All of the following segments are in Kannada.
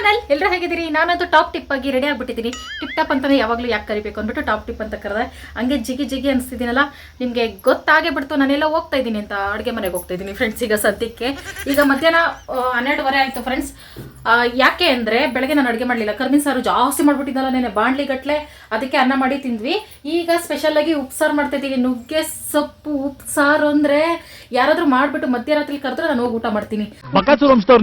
ಚಾನಲ್ ಎಲ್ಲರೂ ಹೇಗಿದ್ದೀರಿ? ನಾನಂತೂ ಟಾಪ್ ಟಿಪ್ ಆಗಿ ರೆಡಿ ಆಗಿಬಿಟ್ಟಿದ್ದೀನಿ. ಟಿಪ್ ಟಾಪ್ ಅಂತಾನೆ ಯಾವಾಗಲೂ ಯಾಕೆ ಕರಿಬೇಕು ಅಂದ್ಬಿಟ್ಟು ಟಾಪ್ ಟಿಪ್ ಅಂತ ಕರೆದೆ. ಹಂಗೆ ಜಿಗಿ ಜಿಗಿ ಅನಿಸ್ತಿದ್ದೀನಲ್ಲ, ನಿಮಗೆ ಗೊತ್ತಾಗೇ ಬಿಡ್ತು, ನಾನೆಲ್ಲ ಹೋಗ್ತಾ ಇದ್ದೀನಿ ಅಂತ ಅಡುಗೆ ಮನೆಗೆ ಹೋಗ್ತಾ ಇದ್ದೀನಿ ಫ್ರೆಂಡ್ಸ್ ಈಗ ಸದ್ಯಕ್ಕೆ. ಈಗ ಮಧ್ಯಾಹ್ನ ಹನ್ನೆರಡುವರೆ ಆಯಿತು ಫ್ರೆಂಡ್ಸ್ ಯಾಕೆ ಅಂದರೆ ಬೆಳಗ್ಗೆ ನಾನು ಅಡುಗೆ ಮಾಡಲಿಲ್ಲ. ಕರ್ಮಿನ್ ಸಾರು ಜಾಸ್ತಿ ಮಾಡಿಬಿಟ್ಟಿದ್ದಲ್ಲ ನೆನೆ ಬಾಣ್ಲಿ ಗಟ್ಲೆ ಅದಕ್ಕೆ ಅನ್ನ ಮಾಡಿ ತಿಂದ್ವಿ. ಈಗ ಸ್ಪೆಷಲ್ ಆಗಿ ಉಪ್ಸಾರು ಮಾಡ್ತಾ ಇದ್ದೀವಿ. ನುಗ್ಗೆ ಸೊಪ್ಪು ಉಪ್ಪು ಸಾರು ಅಂದ್ರೆ ಯಾರಾದ್ರೂ ಮಾಡ್ಬಿಟ್ಟು ಮಧ್ಯರಾತ್ರಿ ಕರೆದ್ರೆ ನಾನು ಹೋಗಿ ಊಟ ಮಾಡ್ತೀನಿ.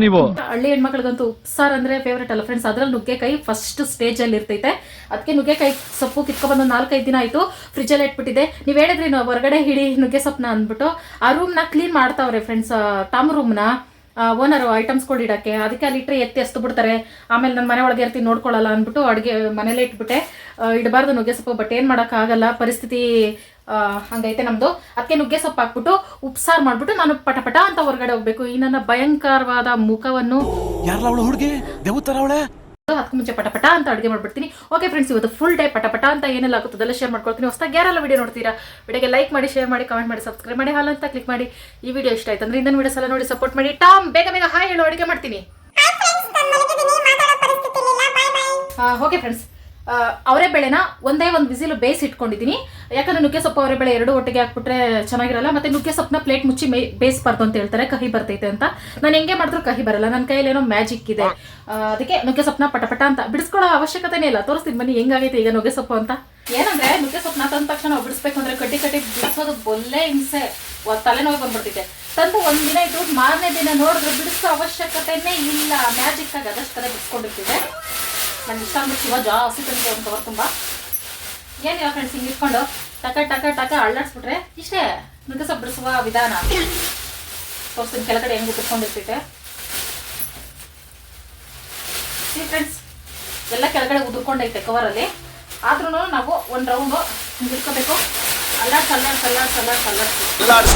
ನೀವು? ಹಳ್ಳಿ ಹೆಣ್ಮಕ್ಳಿಗಂತೂ ಉಪ್ಸಾರ್ ಅಂದ್ರೆ ಫೇವ್ರೇಟ್ ಅಲ್ಲ ಫ್ರೆಂಡ್ಸ್ ಅದ್ರಲ್ಲಿ ನುಗ್ಗೆಕಾಯಿ ಫಸ್ಟ್ ಸ್ಟೇಜ್ ಅಲ್ಲಿ ಇರ್ತೈತೆ. ಅದಕ್ಕೆ ನುಗ್ಗೆಕಾಯಿ ಸೊಪ್ಪು ಕಿತ್ಕೊಬಂದು ಒಂದು ನಾಲ್ಕೈದು ದಿನ ಆಯ್ತು. ಫ್ರಿಜ್ಜಲ್ಲಿ ಇಟ್ಬಿಟ್ಟಿದೆ. ನೀವು ಹೇಳಿದ್ರಿ ನಾವು ಹೊರಗಡೆ ಹಿಡಿ ನುಗ್ಗೆ ಸೊಪ್ಪನ್ನ ಅಂದ್ಬಿಟ್ಟು. ಆ ರೂಮ್ನ ಕ್ಲೀನ್ ಮಾಡ್ತಾವ್ರೆ ಫ್ರೆಂಡ್ಸ್ ಟಾಮ್ ರೂಮ್ನ ಐಟಮ್ಸ್ ಐಟಮ್ಸ್ಗಳು ಇಡಕ್ಕೆ ಅದಕ್ಕೆ ಅಲ್ಲಿ ಇಟ್ಟರೆ ಎತ್ತಿ ಎಸ್ತು ಬಿಡ್ತಾರೆ ಆಮೇಲೆ ನನ್ನ ಮನೆ ಒಳಗೆ ಇರ್ತೀನಿ ನೋಡ್ಕೊಳ್ಳಲ್ಲ ಅಂದ್ಬಿಟ್ಟು ಅಡುಗೆ ಮನೇಲೇ ಇಟ್ಬಿಟ್ಟೆ. ಇಡಬಾರ್ದು ನುಗ್ಗೆ ಸೊಪ್ಪು ಬಟ್ ಏನು ಮಾಡೋಕ್ಕಾಗಲ್ಲ. ಪರಿಸ್ಥಿತಿ ಹಂಗೈತೆ ನಮ್ಮದು ಅದಕ್ಕೆ ನುಗ್ಗೆ ಸೊಪ್ಪು ಹಾಕ್ಬಿಟ್ಟು ಉಪ್ಸಾರು ಮಾಡಿಬಿಟ್ಟು ನಾನು ಪಟಪಟ ಪಟ ಅಂತ ಹೊರಗಡೆ ಹೋಗ್ಬೇಕು. ಈ ನನ್ನ ಭಯಂಕರವಾದ ಮುಖವನ್ನು ಯಾರಲ್ಲ ಅವಳು ಹುಡುಗಿ? ದೇವತರ ಅವಳೆ? ಅದಕ್ಕೆ ಮುಂಚೆ ಪಟಪಟ ಪಟ ಅಂತ ಅಡುಗೆ ಮಾಡ್ಬಿಡ್ತೀನಿ. ಓಕೆ ಫ್ರೆಂಡ್ಸ್ ಇವತ್ತು ಫುಲ್ ಡೇ ಪಟಪಟ ಪಟ ಅಂತ ಏನೆಲ್ಲ ಆಗುತ್ತೋ ಅದೆಲ್ಲ ಶೇರ್ ಮಾಡ್ಕೊಳ್ತೀನಿ. ಹೊಸ ಯಾರೆಲ್ಲ ವೀಡಿಯೋ ನೋಡ್ತೀರಾ? ವಿಡಿಯೋಗೆ ಲೈಕ್ ಮಾಡಿ ಶೇರ್ ಮಾಡಿ ಕಮೆಂಟ್ ಮಾಡಿ ಸಬ್ಸ್ಕ್ರೈಬ್ ಮಾಡಿ ಹಾಲ್ ಅಂತ ಕ್ಲಿಕ್ ಮಾಡಿ. ಈ ವಿಡಿಯೋ ಇಷ್ಟ ಆಯ್ತು ಅಂದ್ರೆ ಇನ್ನೊಂದು ವಿಡಿಯೋಸ್ ಎಲ್ಲ ನೋಡಿ ಸಪೋರ್ಟ್ ಮಾಡಿ. ಟಾಮ್ ಬೇಗ ಬೇಗ ಹಾಯ್ ಹೇಳೋ ಅಡುಗೆ ಮಾಡ್ತೀನಿ. ಓಕೆ ಫ್ರೆಂಡ್ಸ್ ಅವರೇ ಬೆಳೆನ ಒಂದೇ ಒಂದು ಬಿಸಿಲು ಬೇಯಿಸಿ ಇಟ್ಕೊಂಡಿದ್ದೀನಿ ಯಾಕಂದ್ರೆ ನುಗ್ಗೆ ಸೊಪ್ಪು ಅವರೇ ಬೆಳೆ ಎರಡು ಒಟ್ಟಿಗೆ ಹಾಕ್ಬಿಟ್ರೆ ಚೆನ್ನಾಗಿರಲ್ಲ, ಮತ್ತೆ ನುಗ್ಗೆ ಸೊಪ್ಪನ್ನ ಪ್ಲೇಟ್ ಮುಚ್ಚಿ ಮೇ ಬೇಯಿಸ್ಬಾರ್ದು ಅಂತ ಹೇಳ್ತಾರೆ, ಕಹಿ ಬರ್ತೈತೆ ಅಂತ. ನಾನು ಹೆಂಗೆ ಮಾಡಿದ್ರು ಕಹಿ ಬರಲ್ಲ ನನ್ನ ಕೈಯಲ್ಲಿ ಏನೋ ಮ್ಯಾಜಿಕ್ ಇದೆ. ಅದಕ್ಕೆ ನುಗ್ಗೆ ಸೊಪ್ಪನ್ನ ಪಟಪಟ ಅಂತ. ಬಿಡಿಸ್ಕೊಳ್ಳೋ ಅವಶ್ಯಕತೆನೇ ಇಲ್ಲ. ತೋರಿಸ್ತೀನಿ ಬನ್ನಿ, ಹೆಂಗಾಗೈತೆ ಈಗ ನುಗ್ಗೆ ಸೊಪ್ಪು ಅಂತ. ಏನಂದ್ರೆ ನುಗ್ಗೆ ಸೊಪ್ಪನ ತಂದ ತಕ್ಷಣ ನಾವು ಬಿಡಿಸ್ಬೇಕು ಅಂದ್ರೆ ಕಟ್ಟಿ ಕಟ್ಟಿ ಬಿಡಿಸೋದು ಬೊಲ್ಲೆ ಹಿಂಸೆ. ತಲೆನೋವು ಬಂದ್ಬಿಡ್ತೈತೆ. ತಂದು ಒಂದ್ ದಿನ ಇಟ್ಟು ಮಾರನೇ ದಿನ ನೋಡಿದ್ರೆ ಬಿಡಿಸೋ ಅವಶ್ಯಕತೆನೇ ಇಲ್ಲ. ಮ್ಯಾಜಿಕ್ ಆಗಿ ಅದಷ್ಟು ಕಡೆ ಬಿಡಿಸ್ಕೊಂಡಿರ್ತಿದೆ ನನಗೆ ಇಷ್ಟ ಅಂದ್ರೆ ಶಿವ ಜಾಸ್ತಿ ತಂದು ಒಂದು ತುಂಬ. ಏನಿಲ್ಲ ಫ್ರೆಂಡ್ಸ್ ಹಿಂಗೆ ಇಟ್ಕೊಂಡು ಟಕ ಟಕ ಟಕ ಅಳ್ಳಾಡ್ಸ್ಬಿಟ್ರೆ ಇಷ್ಟೇ ನುಗ್ಗೆ ಸೊಪ್ಪು ಬಿಡಿಸುವ ವಿಧಾನ. ತೋರಿಸ್ತೀನಿ ಕೆಳಗಡೆ ಹೆಂಗೆ ಉದುರ್ಕೊಂಡಿರ್ತೈತೆ ಫ್ರೆಂಡ್ಸ್ ಎಲ್ಲ ಕೆಳಗಡೆ ಉದುರ್ಕೊಂಡೈತೆ ಕವರಲ್ಲಿ ಆದ್ರೂ ನಾವು ಒಂದು ರೌಂಡು ಹಿಂಗೆ ಇಟ್ಕೋಬೇಕು. ಅಲ್ಲಾಡ್ಸ್ ಅಲ್ಲಾಡ್ಸ್ ಅಲ್ಲಾಡ್ಸ್ ಅಲ್ಲಾಡ್ಸ್ ಅಲ್ಲಾಡ್ಸ್.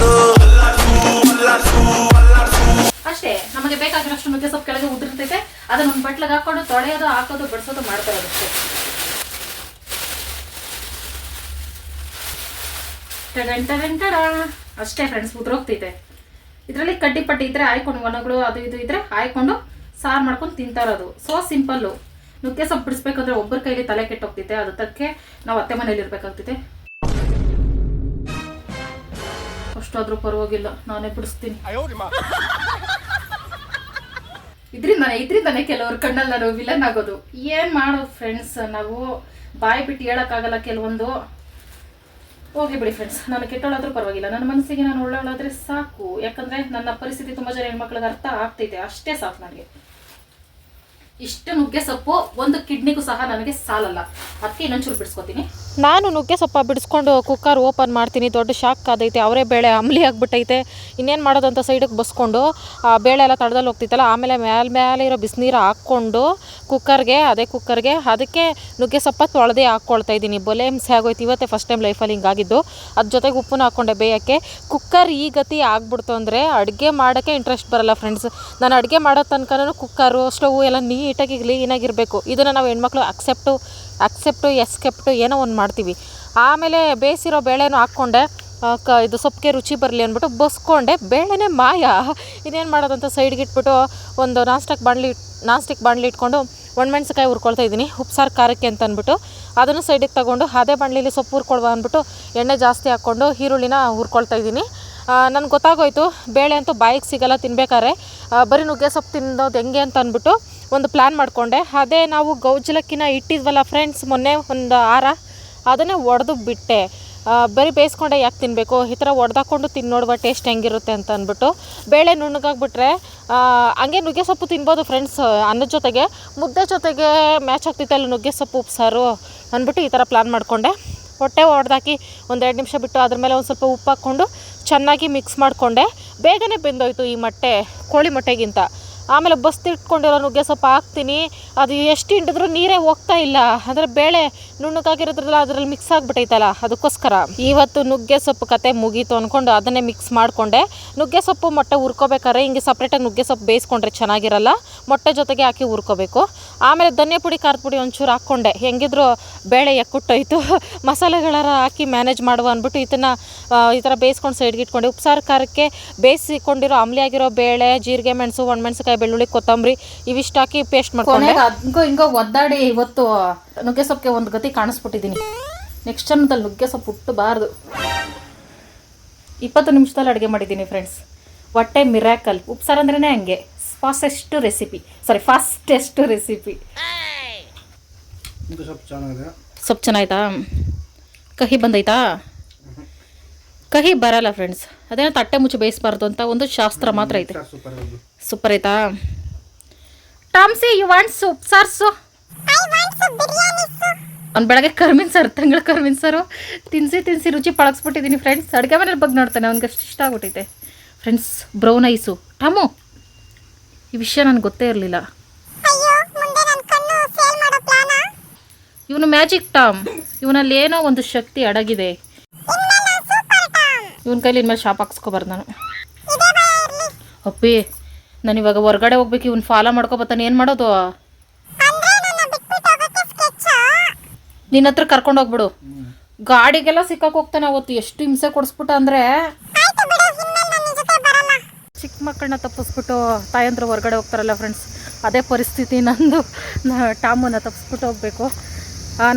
ಅಷ್ಟೇ ನಮಗೆ ಬೇಕಾಗಿರೋಷ್ಟು ನುಗ್ಗೆ ಸೊಪ್ಪು ಕೆಳಗೆ ಉದುರ್ತೈತೆ ಅದನ್ನ ಒಂದು ಬಟ್ಲಗ್ ಹಾಕೊಂಡು ತೊಳೆಯೋದು ಹಾಕೋದು ಬಡಿಸೋದು ಮಾಡ್ತಾ ಇರೋದಷ್ಟೇ ಟಡನ್ ಟಡನ್ ಟಡ. ಅಷ್ಟೇ ಫ್ರೆಂಡ್ಸ್ ಉದ್ರೋಗ್ತೈತೆ. ಇದರಲ್ಲಿ ಕಡ್ಡಿ ಇದ್ರೆ ಹಾಯ್ಕೊಂಡು ಒಣಗಳು, ಅದು ಇದು ಇದ್ರೆ ಹಾಯ್ಕೊಂಡು ಸಾರು ಮಾಡ್ಕೊಂಡು ತಿಂತಾರದು ಸೊ ಸಿಂಪಲ್ಲು ನುಗ್ಗೆ ಸೊಪ್ಪು ಬಿಡಿಸ್ಬೇಕಂದ್ರೆ ಒಬ್ಬರ ಕೈಲಿ ತಲೆ ಕೆಟ್ಟೋಗ್ತೈತೆ. ಅದಕ್ಕೆ ನಾವು ಅತ್ತೆ ಮನೇಲಿ ಇರ್ಬೇಕಾಗ್ತೈತೆ. ಅಷ್ಟಾದ್ರೂ ಪರವಾಗಿಲ್ಲ. ನಾನೇ ಬಿಡಿಸ್ತೀನಿ. ಇದ್ರಿಂದಾನೆ ಇದ್ರಿಂದಾನೆ ಕೆಲವ್ರ ಕಣ್ಣಲ್ಲಿ ನಾನು ವಿಲನ್ ಆಗೋದು. ಏನು ಮಾಡೋ ಫ್ರೆಂಡ್ಸ್ ನಾವು ಬಾಯಿ ಬಿಟ್ಟು ಹೇಳೋಕ್ಕಾಗಲ್ಲ ಕೆಲವೊಂದು. ಹೋಗ್ಲಿ ಬಿಡಿ ಫ್ರೆಂಡ್ಸ್ ನಾನು ಕೆಟ್ಟೋಳಾದ್ರೂ ಪರವಾಗಿಲ್ಲ. ನನ್ನ ಮನಸ್ಸಿಗೆ ನಾನು ಒಳ್ಳೆ ಸಾಕು. ಯಾಕಂದ್ರೆ ನನ್ನ ಪರಿಸ್ಥಿತಿ ತುಂಬಾ ಜನ ಹೆಣ್ಮಕ್ಳಿಗೆ ಅರ್ಥ ಆಗ್ತೈತೆ. ಅಷ್ಟೇ ಸಾಕು ನನಗೆ. ಇಷ್ಟು ನುಗ್ಗೆ ಸೊಪ್ಪು, ಒಂದು ಕಿಡ್ನಿಗೂ ಸಹ ನನಗೆ ಸಾಲಲ್ಲ. ಅದಕ್ಕೆ ಇನ್ನೊಂಚೂರು ಬಿಡಿಸ್ಕೊತೀನಿ. ನಾನು ನುಗ್ಗೆ ಸೊಪ್ಪ ಬಿಡಿಸ್ಕೊಂಡು ಕುಕ್ಕರ್ ಓಪನ್ ಮಾಡ್ತೀನಿ. ದೊಡ್ಡ ಶಾಕ್ ಆದೈತೆ. ಅವರೇ ಬೇಳೆ ಅಮಲಿ ಆಗಿಬಿಟ್ಟೈತೆ. ಇನ್ನೇನು ಮಾಡೋದಂತ ಸೈಡಿಗೆ ಬಸ್ಕೊಂಡು, ಆ ಬೇಳೆ ಎಲ್ಲ ತಡದಲ್ಲಿ ಹೋಗ್ತಿತ್ತಲ್ಲ, ಆಮೇಲೆ ಮೇಲೆ ಮೇಲೆ ಇರೋ ಬಿಸಿನೀರು ಹಾಕ್ಕೊಂಡು ಕುಕ್ಕರ್ಗೆ, ಅದೇ ಕುಕ್ಕರ್ಗೆ ಅದಕ್ಕೆ ನುಗ್ಗೆ ಸೊಪ್ಪ ತೊಳೆದೇ ಹಾಕ್ಕೊಳ್ತಾ ಇದ್ದೀನಿ. ಬೊಲೆ ಹಿಂಸೆ ಆಗೋಯ್ತು. ಇವತ್ತೇ ಫಸ್ಟ್ ಟೈಮ್ ಲೈಫಲ್ಲಿ ಹಿಂಗಾಗಿದ್ದು. ಅದ್ರ ಜೊತೆಗೆ ಉಪ್ಪನ್ನು ಹಾಕ್ಕೊಂಡೆ ಬೇಯಕ್ಕೆ. ಕುಕ್ಕರ್ ಈ ಗತಿ ಆಗ್ಬಿಡ್ತು ಅಂದರೆ ಅಡುಗೆ ಮಾಡೋಕ್ಕೆ ಇಂಟ್ರೆಸ್ಟ್ ಬರಲ್ಲ ಫ್ರೆಂಡ್ಸ್ ನಾನು ಅಡುಗೆ ಮಾಡೋ ತನಕನೂ ಕುಕ್ಕರು, ಸ್ಟವ್ ಎಲ್ಲ ನೀಟಾಗಿ ಕ್ಲೀನಾಗಿರಬೇಕು ಇದನ್ನು ನಾವು ಹೆಣ್ಮಕ್ಳು ಅಕ್ಸೆಪ್ಟು ಅಕ್ಸೆಪ್ಟು ಎಸ್ಕೆಪ್ಟು ಏನೋ ಒಂದು ಮಾಡ್ತೀವಿ. ಆಮೇಲೆ ಬೇಯಿಸಿರೋ ಬೇಳೆನೂ ಹಾಕ್ಕೊಂಡೆ ಕ, ಇದು ಸೊಪ್ಪಿಗೆ ರುಚಿ ಬರಲಿ ಅಂದ್ಬಿಟ್ಟು ಬಸ್ಕೊಂಡೆ. ಬೇಳೆನೇ ಮಾಯ. ಇದೇನು ಮಾಡೋದಂತ ಸೈಡ್ಗೆ ಇಟ್ಬಿಟ್ಟು ಒಂದು ನಾಸ್ಟಕ್ ಬಾಂಡ್ಲಿ ಬಾಣಲಿ ಬಾಂಡ್ಲಿ ಇಟ್ಕೊಂಡು ಒಣಮೆಣ್ಸಿಕಾಯಿ ಹುರ್ಕೊಳ್ತಾ ಇದ್ದೀನಿ. ಉಪ್ಸಾರು, ಖಾರಕ್ಕೆ ಅಂತ ಅಂದ್ಬಿಟ್ಟು ಅದನ್ನು ಸೈಡಿಗೆ ತಗೊಂಡು, ಅದೇ ಬಾಣಲಿಲಿ ಸೊಪ್ಪು ಹುರ್ಕೊಳ್ವ ಅಂದ್ಬಿಟ್ಟು ಎಣ್ಣೆ ಜಾಸ್ತಿ ಹಾಕ್ಕೊಂಡು ಈರುಳ್ಳಿನ ಹುರ್ಕೊಳ್ತಾ ಇದ್ದೀನಿ. ನನಗೆ ಗೊತ್ತಾಗೋಯ್ತು, ಬೇಳೆ ಅಂತೂ ಬಾಯಿಗೆ ಸಿಗಲ್ಲ ತಿನ್ಬೇಕಾದ್ರೆ ಬರೀ ನುಗ್ಗೆ ಸೊಪ್ಪು ತಿನ್ನೋದು ಹೆಂಗೆ ಅಂತ ಅಂದ್ಬಿಟ್ಟು ಒಂದು ಪ್ಲ್ಯಾನ್ ಮಾಡಿಕೊಂಡೆ. ಅದೇ ನಾವು ಗೌಜಲಕ್ಕಿನ ಇಟ್ಟಿದ್ವಲ್ಲ ಫ್ರೆಂಡ್ಸ್, ಮೊನ್ನೆ ಒಂದು ಆರ ಅದನ್ನೇ ಒಡೆದು ಬಿಟ್ಟೆ. ಬರೀ ಬೇಯಿಸ್ಕೊಂಡೆ ಯಾಕೆ ತಿನ್ನಬೇಕು ಈ ಥರ ಒಡೆದಾಕೊಂಡು ತಿನ್ನೋಡುವ ಟೇಸ್ಟ್ ಹೆಂಗಿರುತ್ತೆ ಅಂತ ಅಂದ್ಬಿಟ್ಟು ಬೇಳೆ ನುಣ್ಣಗಾಗ್ಬಿಟ್ರೆ ಹಂಗೆ ನುಗ್ಗೆ ಸೊಪ್ಪು ತಿನ್ಬೋದು ಫ್ರೆಂಡ್ಸ್, ಅನ್ನದ ಜೊತೆಗೆ. ಮುದ್ದೆ ಜೊತೆಗೆ ಮ್ಯಾಚ್ ಆಗ್ತಿತ್ತಲ್ಲ ನುಗ್ಗೆ ಸೊಪ್ಪು ಉಪ್ಸಾರು ಅಂದ್ಬಿಟ್ಟು ಈ ಥರ ಪ್ಲ್ಯಾನ್ ಮಾಡಿಕೊಂಡೆ. ಹೊಟ್ಟೆ ಹೊಡೆದಾಕಿ ಒಂದೆರಡು ನಿಮಿಷ ಬಿಟ್ಟು ಅದ್ರ ಮೇಲೆ ಒಂದು ಸ್ವಲ್ಪ ಉಪ್ಪು ಹಾಕ್ಕೊಂಡು ಚೆನ್ನಾಗಿ ಮಿಕ್ಸ್ ಮಾಡಿಕೊಂಡೆ. ಬೇಗನೆ ಬೆಂದೋಯ್ತು ಈ ಮೊಟ್ಟೆ, ಕೋಳಿ ಮೊಟ್ಟೆಗಿಂತ. ಆಮೇಲೆ ಬಸ್ತಿಟ್ಕೊಂಡಿರೋ ನುಗ್ಗೆ ಸೊಪ್ಪು ಹಾಕ್ತೀನಿ. ಅದು ಎಷ್ಟು ಹಿಂಡಿದ್ರು ನೀರೇ ಹೋಗ್ತಾ ಇಲ್ಲ. ಅಂದರೆ ಬೇಳೆ ನುಣ್ಣಗಾಗಿರೋದ್ರಲ್ಲ ಅದರಲ್ಲಿ ಮಿಕ್ಸ್ ಆಗಿಬಿಟ್ಟೈತಲ್ಲ ಅದಕ್ಕೋಸ್ಕರ. ಇವತ್ತು ನುಗ್ಗೆ ಸೊಪ್ಪು ಕತೆ ಮುಗೀತು ಅಂದ್ಕೊಂಡು ಅದನ್ನೇ ಮಿಕ್ಸ್ ಮಾಡಿಕೊಂಡೆ. ನುಗ್ಗೆ ಸೊಪ್ಪು ಮೊಟ್ಟೆ ಹುರ್ಕೋಬೇಕಾದ್ರೆ ಹಿಂಗೆ ಸಪ್ರೇಟಾಗಿ ನುಗ್ಗೆ ಸೊಪ್ಪು ಬೇಯಿಸ್ಕೊಂಡ್ರೆ ಚೆನ್ನಾಗಿರಲ್ಲ. ಮೊಟ್ಟೆ ಜೊತೆಗೆ ಹಾಕಿ ಹುರ್ಕೋಬೇಕು. ಆಮೇಲೆ ಧನ್ಯ ಪುಡಿ, ಖಾರದ ಪುಡಿ ಒಂಚೂರು ಹಾಕ್ಕೊಂಡೆ. ಹೆಂಗಿದ್ರು ಬೇಳೆ ಎಕ್ಕುಟ್ಟೋಯ್ತು. ಮಸಾಲೆಗಳನ್ನ ಹಾಕಿ ಮ್ಯಾನೇಜ್ ಮಾಡುವ ಅಂದ್ಬಿಟ್ಟು ಇದನ್ನು ಈ ಥರ ಬೇಯಿಸ್ಕೊಂಡು ಸೈಡ್ಗೆ ಇಟ್ಕೊಂಡೆ. ಉಪ್ಸಾರು, ಖಾರಕ್ಕೆ ಬೇಯಿಸಿಕೊಂಡಿರೋ ಆಗಿರೋ ಬೇಳೆ, ಜೀರಿಗೆ, ಮೆಣಸು ಒಣಮೆಣ್ಸಿಕಾಯಿ ಬೆಳ್ಳುಳ್ಳಿ ಕೊತ್ತಂಬರಿ ಇವಿಷ್ಟು ಹಾಕಿ ಪೇಸ್ಟ್ ಮಾಡ್ಕೊಂಡೆ. ಕೊನೆಗೆ ಹಂಗೋ ಹಿಂಗೋ ಒದ್ದಾಡಿ ಇವತ್ತು ನುಗ್ಗೆ ಸೊಪ್ಪಿಗೆ ಒಂದು ಗತಿ ಕಾಣಿಸ್ಬಿಟ್ಟಿದ್ದೀನಿ ನೆಕ್ಸ್ಟ್ ಜನ್ಮದಲ್ಲಿ ನುಗ್ಗೆ ಸೊಪ್ಪು ಹುಟ್ಟಬಾರ್ದು. ಇಪ್ಪತ್ತು ನಿಮಿಷದಲ್ಲಿ ಅಡುಗೆ ಮಾಡಿದ್ದೀನಿ ಫ್ರೆಂಡ್ಸ್ ಹೊಟ್ಟೆ ಮಿರಾಕಲ್ ಉಪ್ಸಾರು ಅಂದ್ರೇ ಹಂಗೆ. Fastest recipe sorry fastest recipe ಸೊಪ್ಪು ಚೆನ್ನಾಯ್ತಾ? ಕಹಿ ಬಂದೈತಾ? ಕಹಿ ಬರಲ್ಲ ಫ್ರೆಂಡ್ಸ್ ಅದೇನೋ ತಟ್ಟೆ ಮುಚ್ಚಿ ಬೇಯಿಸಬಾರ್ದು ಅಂತ ಒಂದು ಶಾಸ್ತ್ರ ಮಾತ್ರ ಐತೆ. ಸೂಪರ್ ಐತಾ ಟಾಮ್ ಆಯ್ತಾ ಟಾಮ್ಸಿ ಯು ವಾಂಟ್ ಸೂಪ್ ಸಾರ್ಸು ಅವ್ನು ಬೆಳಗ್ಗೆ ಕರ್ಮಿನ್ ಸರ್ ತಂಗಳ ಕರ್ಮಿನ್ ಸರು ತಿನ್ಸಿ ತಿನ್ಸಿ ರುಚಿ ಪಳಗಿಸ್ಬಿಟ್ಟಿದ್ದೀನಿ ಫ್ರೆಂಡ್ಸ್ ಅಡುಗೆ ಮನೇಲಿ ಬಗ್ಗೆ ನೋಡ್ತಾನೆ ಅವ್ನಿಗೆ ಅಷ್ಟು ಇಷ್ಟ ಆಗ್ಬಿಟ್ಟೈತೆ. ಫ್ರೆಂಡ್ಸ್ ಬ್ರೌನ್ ಐಸು ಟಾಮು ಈ ವಿಷಯ ನನಗೆ ಗೊತ್ತೇ ಇರಲಿಲ್ಲ. ಇವನು ಮ್ಯಾಜಿಕ್ ಟಾಮ್ ಇವನಲ್ಲಿ ಏನೋ ಒಂದು ಶಕ್ತಿ ಅಡಗಿದೆ. ಇವನ ಕೈಲಿ ಇನ್ಮೇಲೆ ಶಾಪ್ ಹಾಕ್ಸ್ಕೊಬಾರ್ದು ನಾನು. ಅಪ್ಪಿ ನಾನು ಇವಾಗ ಹೊರಗಡೆ ಹೋಗ್ಬೇಕು, ಇವ್ನು ಫಾಲೋ ಮಾಡ್ಕೊಬತ್ತಾನೆ ಏನು ಮಾಡೋದು? ನಿನ್ನ ಹತ್ರ ಕರ್ಕೊಂಡು ಹೋಗ್ಬಿಡು. ಗಾಡಿಗೆಲ್ಲ ಸಿಕ್ಕಕ್ಕೆ ಹೋಗ್ತಾನೆ ಅವತ್ತು, ಎಷ್ಟು ಹಿಂಸೆ ಕೊಡಿಸ್ಬಿಟ್ಟ ಅಂದರೆ. ಚಿಕ್ಕ ಮಕ್ಕಳನ್ನ ತಪ್ಪಿಸ್ಬಿಟ್ಟು ತಾಯಂದ್ರು ಹೊರಗಡೆ ಹೋಗ್ತಾರಲ್ಲ ಫ್ರೆಂಡ್ಸ್ ಅದೇ ಪರಿಸ್ಥಿತಿ ನಂದು. ಟಾಮನ್ನ ತಪ್ಪಿಸ್ಬಿಟ್ಟು ಹೋಗಬೇಕು.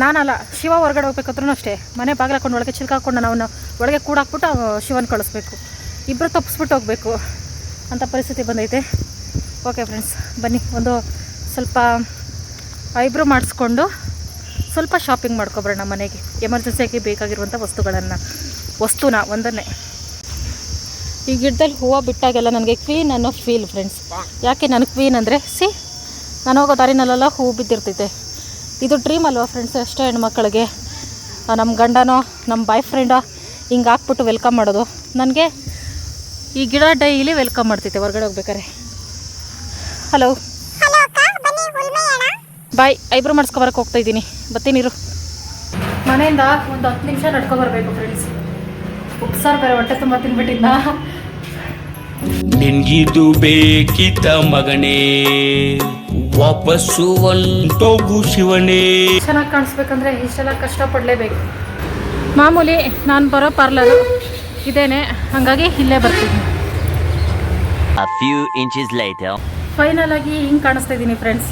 ನಾನಲ್ಲ, ಶಿವ ಹೊರಗಡೆ ಹೋಗ್ಬೇಕಾದ್ರೂ ಅಷ್ಟೇ. ಮನೆ ಬಾಗಿಲು ಹಾಕೊಂಡು ಒಳಗೆ ಚಿಲ್ಕಾಕೊಂಡು ನಾವು ಒಳಗೆ ಕೂಡಾಕ್ಬಿಟ್ಟು ಶಿವನ್ ಕಳಿಸ್ಬೇಕು. ಇಬ್ಬರು ತಪ್ಪಿಸ್ಬಿಟ್ಟು ಹೋಗಬೇಕು. ಅಂಥ ಪರಿಸ್ಥಿತಿ ಬಂದೈತೆ. ಓಕೆ ಫ್ರೆಂಡ್ಸ್ ಬನ್ನಿ, ಒಂದು ಸ್ವಲ್ಪ ಐಬ್ರೋ ಮಾಡಿಸ್ಕೊಂಡು ಸ್ವಲ್ಪ ಶಾಪಿಂಗ್ ಮಾಡ್ಕೊಬರೋಣ ಮನೆಗೆ. ಎಮರ್ಜೆನ್ಸಿಯಾಗಿ ಬೇಕಾಗಿರುವಂಥ ವಸ್ತುಗಳನ್ನು, ವಸ್ತುನ ಒಂದನ್ನೇ. ಈ ಗಿಡದಲ್ಲಿ ಹೂವು ಬಿಟ್ಟಾಗೆಲ್ಲ ನನಗೆ ಕ್ವೀನ್ ಅನ್ನೋ ಫೀಲ್ ಫ್ರೆಂಡ್ಸ್ ಯಾಕೆ ನನಗೆ ಕ್ವೀನ್ ಅಂದರೆ, ಸಿ, ನಾನು ಹೋಗೋ ದಾರಿನಲ್ಲೆಲ್ಲ ಹೂವು ಬಿದ್ದಿರ್ತೈತೆ. ಇದು ಡ್ರೀಮ್ ಅಲ್ವಾ ಫ್ರೆಂಡ್ಸ್ ಎಷ್ಟೋ ಹೆಣ್ಮಕ್ಳಿಗೆ. ನಮ್ಮ ಗಂಡನೋ ನಮ್ಮ ಬಾಯ್ ಫ್ರೆಂಡೋ ಹಿಂಗೆ ಹಾಕ್ಬಿಟ್ಟು ವೆಲ್ಕಮ್ ಮಾಡೋದು. ನನಗೆ ಈ ಗಿಡ ಡೈಲಿ ವೆಲ್ಕಮ್ ಮಾಡ್ತೈತೆ. ಹೊರಗಡೆ ಹೋಗ್ಬೇಕಾರೆ ಹಲೋ ಬಾಯ್ ಐಬ್ರೋ ಮಾಡಿಸ್ಕೊಬರಕ್ಕೆ ಹೋಗ್ತಾ ಇದ್ದೀನಿ. ಬರ್ತೀನಿರು ಮನೆಯಿಂದ ಒಂದು ಹತ್ತು ನಿಮಿಷ ನಡ್ಕೊಬರ್ಬೇಕು ಫ್ರೆಂಡ್ಸ್ ಉಪ್ಸಾರು ಬೇರೆ ಹೊಟ್ಟೆ ತುಂಬ ತಿನ್ಬಿಟ್ಟಿದ್ದ ನಿನ್ಗಿದು ಬೇಕಿತ ಮಗನೇ ವಾಪಸ್ಸು ಒಂಟೋಗು ಶಿವನೇ. ಚೆನ್ನಾಗಿ ಕಾಣಿಸ್ಬೇಕಂದ್ರೆ ಇಷ್ಟೆಲ್ಲ ಕಷ್ಟಪಡಲೇಬೇಕು. ಮಾಮೂಲಿ ನಾನು ಬರೋ ಪಾರ್ಲರು ಇದೇನೆ. ಹಾಗಾಗಿ ಇಲ್ಲೇ ಬರ್ತೀನಿ A few inches later. Final ಆಗಿ ಹಿಂಗೆ ಕಾಣಿಸ್ತಾ ಇದ್ದೀನಿ ಫ್ರೆಂಡ್ಸ್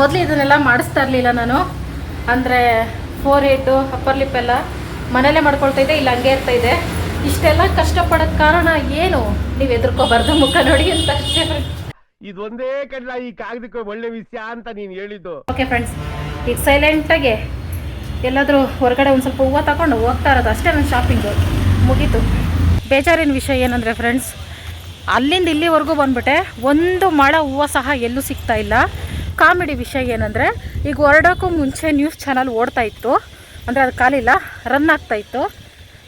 ಮೊದಲು ಇದನ್ನೆಲ್ಲ ಮಾಡಿಸ್ತಾ ಇರಲಿಲ್ಲ ನಾನು. ಅಂದರೆ ಫೋರ್ ಏಟು ಅಪ್ಪರ್ ಲಿಪ್ ಎಲ್ಲ ಮನೇಲೇ ಮಾಡ್ಕೊಳ್ತಾ ಇದ್ದೆ ಇಲ್ಲ ಹಂಗೆ ಇರ್ತಾ ಇದೆ ಇಷ್ಟೆಲ್ಲ ಕಷ್ಟಪಡೋದ ಕಾರಣ ಏನು? ನೀವು ಎದುರ್ಕೋಬಾರ್ದು ಮುಖ ನೋಡಿ ಅಂತ ಅಷ್ಟೇ ಇದೊಂದೇ ಕಡಲ ಈ ಕಾಗದಕ್ಕೆ ಒಳ್ಳೆ ವಿಷಯ ಅಂತ ನೀನು ಹೇಳಿದ್ದು. ಓಕೆ ಫ್ರೆಂಡ್ಸ್ ಈಗ ಸೈಲೆಂಟಾಗಿ ಎಲ್ಲಾದರೂ ಹೊರಗಡೆ ಒಂದು ಸ್ವಲ್ಪ ಹೂವು ತಗೊಂಡು ಹೋಗ್ತಾ ಇರೋದು. ಅಷ್ಟೇ ನನ್ನ ಶಾಪಿಂಗು ಮುಗೀತು. ಬೇಜಾರಿನ ವಿಷಯ ಏನಂದರೆ ಫ್ರೆಂಡ್ಸ್ ಅಲ್ಲಿಂದ ಇಲ್ಲಿವರೆಗೂ ಬಂದ್ಬಿಟ್ಟೆ. ಒಂದು ಮಳ ಹೂವು ಸಹ ಎಲ್ಲೂ ಸಿಗ್ತಾ ಇಲ್ಲ. ಕಾಮಿಡಿ ವಿಷಯ ಏನಂದರೆ ಈಗ ಹೊರಡೋಕ್ಕೂ ಮುಂಚೆ ನ್ಯೂಸ್ ಚಾನಲ್ ಓಡ್ತಾ ಇತ್ತು. ಅಂದರೆ ಅದು ಕಾಲಿಲ್ಲ ರನ್ ಆಗ್ತಾ ಇತ್ತು.